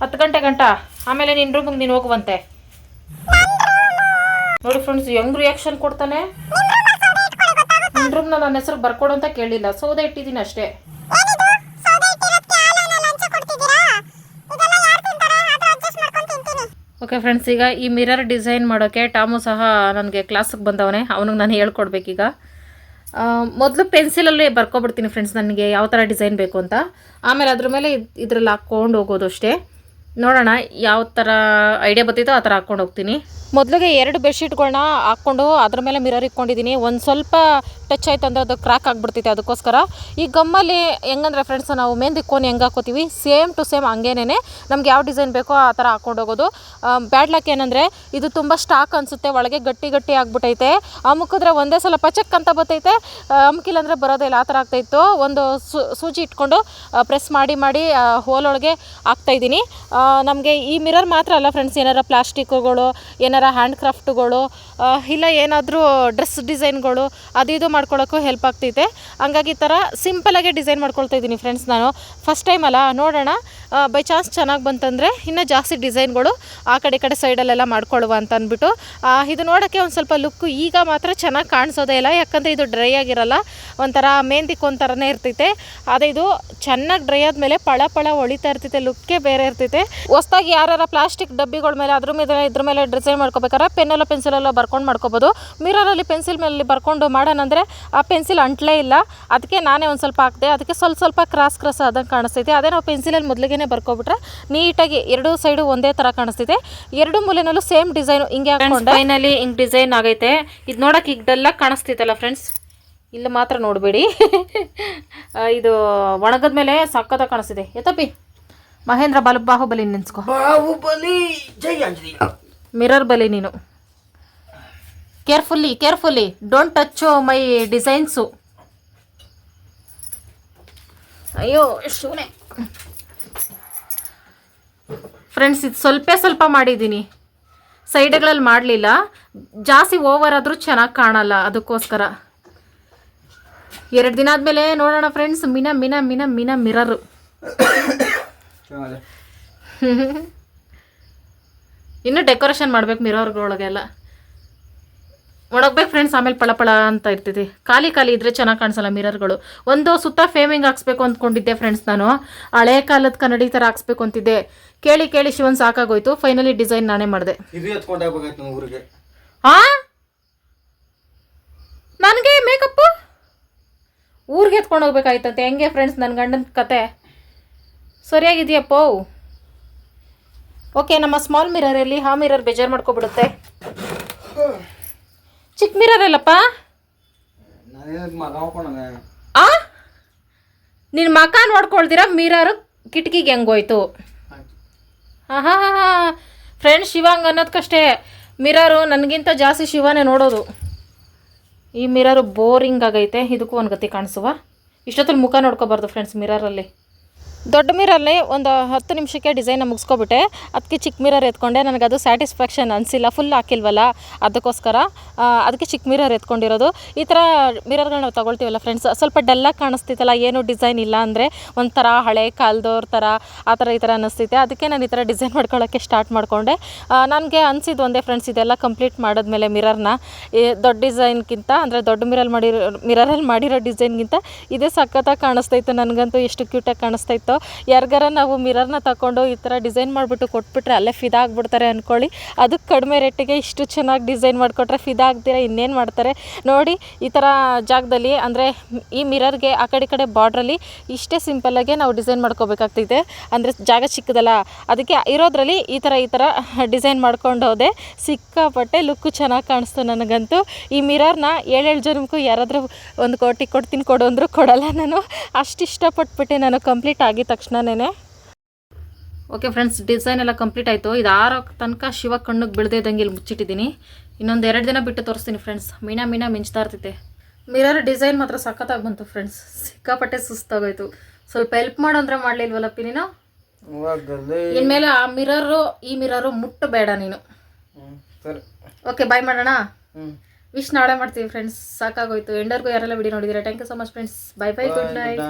ಹತ್ತು ಗಂಟೆ ಗಂಟ. ಆಮೇಲೆ ನಿನ್ನ ರೂಮಿಗೆ ನೀನು ಹೋಗುವಂತೆ. ನೋಡಿ ಫ್ರೆಂಡ್ಸ್ ಹೆಂಗ್ ರಿಯಾಕ್ಷನ್ ಕೊಡ್ತಾನೆ. ನಿನ್ನ ರೂಮ್ನ ನನ್ನ ಹೆಸರು ಬರ್ಕೊಡು ಅಂತ ಕೇಳಿಲ್ಲ. ಸೌದೆ ಇಟ್ಟಿದ್ದೀನಿ ಅಷ್ಟೇ. ಓಕೆ ಫ್ರೆಂಡ್ಸ್ ಈಗ ಈ ಮಿರರ್ ಡಿಸೈನ್ ಮಾಡೋಕ್ಕೆ ಟಾಮು ಸಹ ನನಗೆ ಕ್ಲಾಸಿಗೆ ಬಂದವನೇ. ಅವನಿಗೆ ನಾನು ಹೇಳ್ಕೊಡ್ಬೇಕೀಗ. ಮೊದಲು ಪೆನ್ಸಿಲಲ್ಲೇ ಬರ್ಕೊಬಿಡ್ತೀನಿ ಫ್ರೆಂಡ್ಸ್ ನನಗೆ ಯಾವ ಥರ ಡಿಸೈನ್ ಬೇಕು ಅಂತ. ಆಮೇಲೆ ಅದ್ರ ಮೇಲೆ ಇದ್ರಲ್ಲಿ ಹಾಕ್ಕೊಂಡು ಹೋಗೋದು ಅಷ್ಟೇ. ನೋಡೋಣ ಯಾವ ಥರ ಐಡಿಯಾ ಬರ್ತೈತೋ ಆ ಥರ ಹಾಕ್ಕೊಂಡು ಹೋಗ್ತೀನಿ. ಮೊದಲಿಗೆ ಎರಡು ಬೆಡ್ಶೀಟ್ಗಳನ್ನ ಹಾಕ್ಕೊಂಡು ಅದ್ರ ಮೇಲೆ ಮಿರರ್ ಇಟ್ಕೊಂಡಿದ್ದೀನಿ. ಒಂದು ಸ್ವಲ್ಪ ಟಚ್ ಆಯ್ತು ಅಂದರೆ ಅದು ಕ್ರ್ಯಾಕ್ ಆಗಿಬಿಡ್ತೈತೆ ಅದಕ್ಕೋಸ್ಕರ. ಈ ಗಮ್ಮಲ್ಲಿ ಹೆಂಗಂದ್ರೆ ಫ್ರೆಂಡ್ಸ್ ನಾವು ಮೆಹಂದಿ ಕೋನ್ ಹೆಂಗೆ ಹಾಕೋತೀವಿ? ಸೇಮ್ ಟು ಸೇಮ್ ಹಂಗೇನೇ ನಮ್ಗೆ ಯಾವ ಡಿಸೈನ್ ಬೇಕೋ ಆ ಥರ ಹಾಕೊಂಡು ಹೋಗೋದು. ಬ್ಯಾಡ್ ಲಕ್ ಏನಂದರೆ ಇದು ತುಂಬ ಸ್ಟಾಕ್ ಅನಿಸುತ್ತೆ, ಒಳಗೆ ಗಟ್ಟಿ ಗಟ್ಟಿ ಆಗ್ಬಿಟ್ಟೈತೆ. ಅಮುಕಿದ್ರೆ ಒಂದೇ ಸಲ ಪಚಕ್ ಅಂತ ಬರ್ತೈತೆ. ಅಮುಕಿಲ್ಲಂದ್ರೆ ಇಲ್ಲ, ಆ ಥರ ಆಗ್ತಾಯಿತ್ತು. ಒಂದು ಸೂಜಿ ಇಟ್ಕೊಂಡು ಪ್ರೆಸ್ ಮಾಡಿ ಮಾಡಿ ಹೋಲೊಳಗೆ ಹಾಕ್ತಾಯಿದ್ದೀನಿ ನಮಗೆ ಈ ಮಿರರ್ ಮಾತ್ರ ಅಲ್ಲ ಫ್ರೆಂಡ್ಸ್ ಏನಾರ ಪ್ಲಾಸ್ಟಿಕ್ಗಳು, ಏನಾರ ಹ್ಯಾಂಡ್ ಕ್ರಾಫ್ಟ್ಗಳು ಇಲ್ಲ ಏನಾದರೂ ಡ್ರೆಸ್ ಡಿಸೈನ್ಗಳು ಅದು ಇದು ಮಾಡ್ಕೊಳ್ಳೋಕ್ಕೂ ಹೆಲ್ಪ್ ಆಗ್ತೈತೆ. ಹಂಗಾಗಿ ಈ ಥರ ಸಿಂಪಲಾಗಿ ಡಿಸೈನ್ ಮಾಡ್ಕೊಳ್ತಾ ಇದ್ದೀನಿ ಫ್ರೆಂಡ್ಸ್ ನಾನು. ಫಸ್ಟ್ ಟೈಮ್ ಅಲ್ಲ, ನೋಡೋಣ. ಬೈ ಚಾನ್ಸ್ ಚೆನ್ನಾಗಿ ಬಂತಂದರೆ ಇನ್ನೂ ಜಾಸ್ತಿ ಡಿಸೈನ್ಗಳು ಆ ಕಡೆ ಈ ಕಡೆ ಸೈಡಲ್ಲೆಲ್ಲ ಮಾಡ್ಕೊಳ್ಳುವ ಅಂತ ಅಂದ್ಬಿಟ್ಟು. ಇದು ನೋಡೋಕ್ಕೆ ಒಂದು ಸ್ವಲ್ಪ ಲುಕ್ಕು ಈಗ ಮಾತ್ರ ಚೆನ್ನಾಗಿ ಕಾಣಿಸೋದೇ ಇಲ್ಲ. ಯಾಕಂದರೆ ಇದು ಡ್ರೈ ಆಗಿರಲ್ಲ. ಒಂಥರ ಮೆಹಂದಿ ಒಂಥರನೇ ಇರ್ತೈತೆ. ಅದೇ ಇದು ಚೆನ್ನಾಗಿ ಡ್ರೈ ಆದಮೇಲೆ ಪಳ ಪಳ ಹೊಳಿತಾ ಇರ್ತೈತೆ ಲುಕ್ಕೇ ಬೇರೆ ಇರ್ತೈತೆ. ಹೊಸ್ದಾಗಿ ಯಾರ್ಯಾರ ಪ್ಲಾಸ್ಟಿಕ್ ಡಬ್ಬಿಗಳ ಮೇಲೆ, ಅದ್ರ ಮೇಲೆ, ಇದ್ರ ಮೇಲೆ ಡಿಸೈನ್ ಮಾಡ್ಕೋಬೇಕಾದ್ರೆ ಪೆನ್ನೆಲ್ಲ ಪೆನ್ಸಿಲೆಲ್ಲ ಬರ್ಕೊಂಡು ಮಾಡ್ಕೋಬೋದು. ಮಿರರಲ್ಲಿ ಪೆನ್ಸಿಲ್ ಮೇಲೆ ಬರ್ಕೊಂಡು ಮಾಡೋಣ ಅಂದರೆ ಆ ಪೆನ್ಸಿಲ್ ಅಂಟಲೇ ಇಲ್ಲ. ಅದಕ್ಕೆ ನಾನೇ ಒಂದು ಸ್ವಲ್ಪ ಹಾಕಿದೆ ಅದಕ್ಕೆ ಸ್ವಲ್ಪ ಸ್ವಲ್ಪ ಕ್ರಾಸ್ ಕ್ರಾಸ್ ಆದಂಗೆ ಕಾಣಿಸ್ತೈತೆ ಅದೇ ನಾವು ಪೆನ್ಸಿಲಲ್ಲಿ ಮೊದಲಿಗೆ ಬರ್ಕೊಬಿಟ್ರೆ ನೀಟಾಗಿ ಎರಡೂ ಸೈಡು ಒಂದೇ ಥರ ಕಾಣಿಸ್ತೈತೆ ಎರಡು ಮೂಲೆನಲ್ಲೂ ಸೇಮ್ ಡಿಸೈನು ಹಿಂಗೆ ಹಾಕೊಂಡು ಫೈನಲಿ ಹಿಂಗೆ ಡಿಸೈನ್ ಆಗೈತೆ. ಇದು ನೋಡೋಕೆ ಈಗ ಡಲ್ಲ ಕಾಣಿಸ್ತೈತಲ್ಲ ಫ್ರೆಂಡ್ಸ್ ಇಲ್ಲಿ ಮಾತ್ರ ನೋಡಬೇಡಿ. ಇದು ಒಣಗದ ಮೇಲೆ ಸಕ್ಕತ್ತಾಗಿ ಕಾಣಿಸ್ತಿದೆ. ಎತ್ತಪ್ಪಿ. ಮಹೇಂದ್ರ ಬಲ ಬಾಹುಬಲಿ ನೆನ್ಸ್ಕೊ ಬಾಹುಬಲಿ ಜೈ ಅಂಜಲಿ ಮಿರರ್ ಬಲಿ ನೀನು. Carefully carefully don't touch my designs ಅಯ್ಯೋ ಶೂನೆ ಫ್ರೆಂಡ್ಸ್ ಇದು ಸ್ವಲ್ಪ ಸ್ವಲ್ಪ ಮಾಡಿದ್ದೀನಿ. ಸೈಡ್ಗಳಲ್ಲಿ ಮಾಡಲಿಲ್ಲ. ಜಾಸ್ತಿ ಓವರ್ ಆದರೂ ಚೆನ್ನಾಗಿ ಕಾಣಲ್ಲ ಅದಕ್ಕೋಸ್ಕರ. ಎರಡು ದಿನ ಆದಮೇಲೆ ನೋಡೋಣ ಫ್ರೆಂಡ್ಸ್ ಮಿನ ಮಿನ ಮಿನ ಮಿನ ಮಿರರು. ಇನ್ನು ಡೆಕೋರೇಷನ್ ಮಾಡ್ಬೇಕು ಮಿರರ್ಗಳೊಳಗೆಲ್ಲ. ಒಣಗ್ಬೇಕು ಫ್ರೆಂಡ್ಸ್ ಆಮೇಲೆ ಪಳಪಳ ಪಳ ಅಂತ ಇರ್ತೈತಿ ಖಾಲಿ ಖಾಲಿ ಇದ್ರೆ ಚೆನ್ನಾಗಿ ಕಾಣಿಸಲ್ಲ ಮಿರರ್ಗಳು. ಒಂದು ಸುತ್ತ ಫೇಮಿಂಗ್ ಹಾಕ್ಸ್ಬೇಕು ಅಂದ್ಕೊಂಡಿದ್ದೆ ಫ್ರೆಂಡ್ಸ್ ನಾನು. ಹಳೆ ಕಾಲದ ಕನ್ನಡಿ ಥರ ಹಾಕ್ಸ್ಬೇಕು ಅಂತಿದ್ದೆ. ಕೇಳಿ ಕೇಳಿ ಶಿವನ್ ಸಾಕಾಗೋಯ್ತು. ಫೈನಲಿ ಡಿಸೈನ್ ನಾನೇ ಮಾಡಿದೆ. ನನಗೆ ಮೇಕಪ್ಪು ಊರಿಗೆ ಎತ್ಕೊಂಡು ಹೋಗ್ಬೇಕಾಯ್ತಂತೆ. ಹೆಂಗೆ ಫ್ರೆಂಡ್ಸ್ ನನ್ನ ಗಂಡನ ಕತೆ? ಸರಿಯಾಗಿದೆಯಪ್ಪ? ಓಕೆ ನಮ್ಮ ಸ್ಮಾಲ್ ಮಿರರಲ್ಲಿ ಆ ಮಿರರ್ ಬೇಜಾರು ಮಾಡ್ಕೊಬಿಡುತ್ತೆ. ಚಿಕ್ಕ ಮಿರರ್ ಅಲ್ಲಪ್ಪ ಆ? ನಿನ್ನ ಮಕ ನೋಡ್ಕೊಳ್ದಿರ ಮಿರರ್ ಕಿಟಕಿಗೆ ಹೆಂಗೋಯ್ತು? ಹಾಂ ಹಾಂ ಹಾಂ ಹಾಂ ಫ್ರೆಂಡ್ಸ್ ಶಿವಂಗ್ ಅನ್ನೋದಕ್ಕಷ್ಟೇ ಮಿರರು ನನಗಿಂತ ಜಾಸ್ತಿ ಶಿವನೇ ನೋಡೋದು. ಈ ಮಿರರು ಬೋರಿಂಗ್ ಆಗೈತೆ. ಇದಕ್ಕೂ ಒಂದು ಗತಿ ಕಾಣಿಸುವ. ಇಷ್ಟೊತ್ತಲ್ಲಿ ಮುಖ ನೋಡ್ಕೋಬಾರ್ದು ಫ್ರೆಂಡ್ಸ್ ಮಿರರಲ್ಲಿ. ದೊಡ್ಡ ಮಿರಲ್ಲಿ ಒಂದು ಹತ್ತು ನಿಮಿಷಕ್ಕೆ ಡಿಸೈನ್ ಮುಗಿಸ್ಕೊಬಿಟ್ಟೆ. ಅದಕ್ಕೆ ಚಿಕ್ಕ ಮಿರರ್ ಎತ್ಕೊಂಡೆ. ನನಗೆ ಅದು ಸ್ಯಾಟಿಸ್ಫ್ಯಾಕ್ಷನ್ ಅನಿಸಿಲ್ಲ. ಫುಲ್ ಹಾಕಿಲ್ವಲ್ಲ? ಅದಕ್ಕೋಸ್ಕರ ಅದಕ್ಕೆ ಚಿಕ್ಕ ಮಿರರ್ ಎತ್ಕೊಂಡಿರೋದು. ಈ ಥರ ಮಿರರ್ಗಳು ನಾವು ತೊಗೊಳ್ತೀವಲ್ಲ ಫ್ರೆಂಡ್ಸ್? ಸ್ವಲ್ಪ ಡಲ್ಲಾಗಿ ಕಾಣಿಸ್ತಿತ್ತಲ್ಲ, ಏನು ಡಿಸೈನ್ ಇಲ್ಲ ಅಂದರೆ ಒಂಥರ ಹಳೆ ಕಾಲದವ್ರ ಥರ ಆ ಥರ ಈ ಥರ ಅನ್ನಿಸ್ತೈತೆ ಅದಕ್ಕೆ ನಾನು ಈ ಥರ ಡಿಸೈನ್ ಮಾಡ್ಕೊಳ್ಳೋಕ್ಕೆ ಸ್ಟಾರ್ಟ್ ಮಾಡಿಕೊಂಡೆ. ನನಗೆ ಅನಿಸಿದ್ದು ಒಂದೇ ಫ್ರೆಂಡ್ಸ್, ಇದೆಲ್ಲ ಕಂಪ್ಲೀಟ್ ಮಾಡಿದ್ಮೇಲೆ ಮಿರರ್ನ. ದೊಡ್ಡ ಡಿಸೈನ್ಗಿಂತ ಅಂದರೆ ದೊಡ್ಡ ಮಿರಲ್ ಮಾಡಿರೋ, ಮಿರರಲ್ಲಿ ಮಾಡಿರೋ ಡಿಸೈನ್ಗಿಂತ ಇದೇ ಸಖತ್ತಾಗಿ ಕಾಣಿಸ್ತೈತೆ ನನಗಂತೂ ಎಷ್ಟು ಕ್ಯೂಟಾಗಿ ಕಾಣಿಸ್ತಾಯಿತ್ತು ಯಾರಿಗಾರ ನಾವು ಮಿರರ್ನ ತಗೊಂಡು ಈ ಥರ ಡಿಸೈನ್ ಮಾಡಿಬಿಟ್ಟು ಕೊಟ್ಬಿಟ್ರೆ ಅಲ್ಲೇ ಫಿದಾಗ್ಬಿಡ್ತಾರೆ ಅಂದ್ಕೊಳ್ಳಿ ಅದಕ್ಕೆ ಕಡಿಮೆ ರೇಟಿಗೆ ಇಷ್ಟು ಚೆನ್ನಾಗಿ ಡಿಸೈನ್ ಮಾಡಿಕೊಟ್ರೆ ಫಿದಾ ಆಗ್ತೀರ, ಇನ್ನೇನು ಮಾಡ್ತಾರೆ? ನೋಡಿ, ಈ ಥರ ಜಾಗದಲ್ಲಿ, ಅಂದರೆ ಈ ಮಿರರ್ಗೆ ಆ ಕಡೆ ಕಡೆ ಬಾರ್ಡ್ರಲ್ಲಿ ಇಷ್ಟೇ ಸಿಂಪಲ್ಲಾಗೆ ನಾವು ಡಿಸೈನ್ ಮಾಡ್ಕೋಬೇಕಾಗ್ತೈತೆ ಅಂದರೆ ಜಾಗ ಚಿಕ್ಕದಲ್ಲ, ಅದಕ್ಕೆ ಇರೋದ್ರಲ್ಲಿ ಈ ಥರ ಈ ಥರ ಡಿಸೈನ್ ಮಾಡ್ಕೊಂಡು ಹೋದೆ. ಸಿಕ್ಕಾಪಟ್ಟೆ ಲುಕ್ಕು ಚೆನ್ನಾಗಿ ಕಾಣಿಸ್ತು ನನಗಂತೂ. ಈ ಮಿರರ್ನ ಏಳೇಳು ಜನಕ್ಕೂ ಯಾರಾದರೂ ಒಂದು ಕೋಟಿ ಕೊಡ್ತೀನಿ ಕೊಡು ಅಂದರೂ ಕೊಡಲ್ಲ ನಾನು. ಅಷ್ಟು ಇಷ್ಟಪಟ್ಬಿಟ್ಟೆ ನಾನು ಕಂಪ್ಲೀಟ್ ಆಗಿದ ತಕ್ಷಣನೇ ಓಕೆ ಫ್ರೆಂಡ್ಸ್ ಡಿಸೈನ್ ಎಲ್ಲ ಕಂಪ್ಲೀಟ್ ಆಯಿತು. ಇದು ಆರೋ ತನಕ ಶಿವ ಕಣ್ಣಿಗೆ ಬೀಳದೇ ಇದ್ದಂಗೆ ಇಲ್ಲಿ ಮುಚ್ಚಿಟ್ಟಿದ್ದೀನಿ. ಇನ್ನೊಂದು ಎರಡು ದಿನ ಬಿಟ್ಟು ತೋರಿಸ್ತೀನಿ ಫ್ರೆಂಡ್ಸ್ ಮೀನಾ ಮೀನಾ ಮಿಂಚ್ತಾ ಇರ್ತೈತೆ. ಮಿರರ್ ಡಿಸೈನ್ ಮಾತ್ರ ಸಖತ್ತಾಗಿ ಬಂತು ಫ್ರೆಂಡ್ಸ್ ಸಿಕ್ಕಾಪಟ್ಟೆ ಸುಸ್ತಾಗೋಯ್ತು. ಸ್ವಲ್ಪ ಹೆಲ್ಪ್ ಮಾಡು ಅಂದ್ರೆ ಮಾಡಲಿಲ್ವಲ್ಲಪ್ಪಿ ನೀನು? ಇನ್ಮೇಲೆ ಆ ಮಿರರು ಈ ಮಿರರು ಮುಟ್ಟಬೇಡ ನೀನು. ಓಕೆ ಬಾಯ್ ಮಾಡೋಣ? ವಿಶ್ ನಾಳೆ ಮಾಡ್ತೀವಿ ಫ್ರೆಂಡ್ಸ್ ಸಾಕಾಗೋಯ್ತು. ಎಂಡರ್ಗೂ ಯಾರೆಲ್ಲ ವಿಡಿಯೋ ನೋಡಿದ್ದೀರಾ thank you so much friends bye bye good night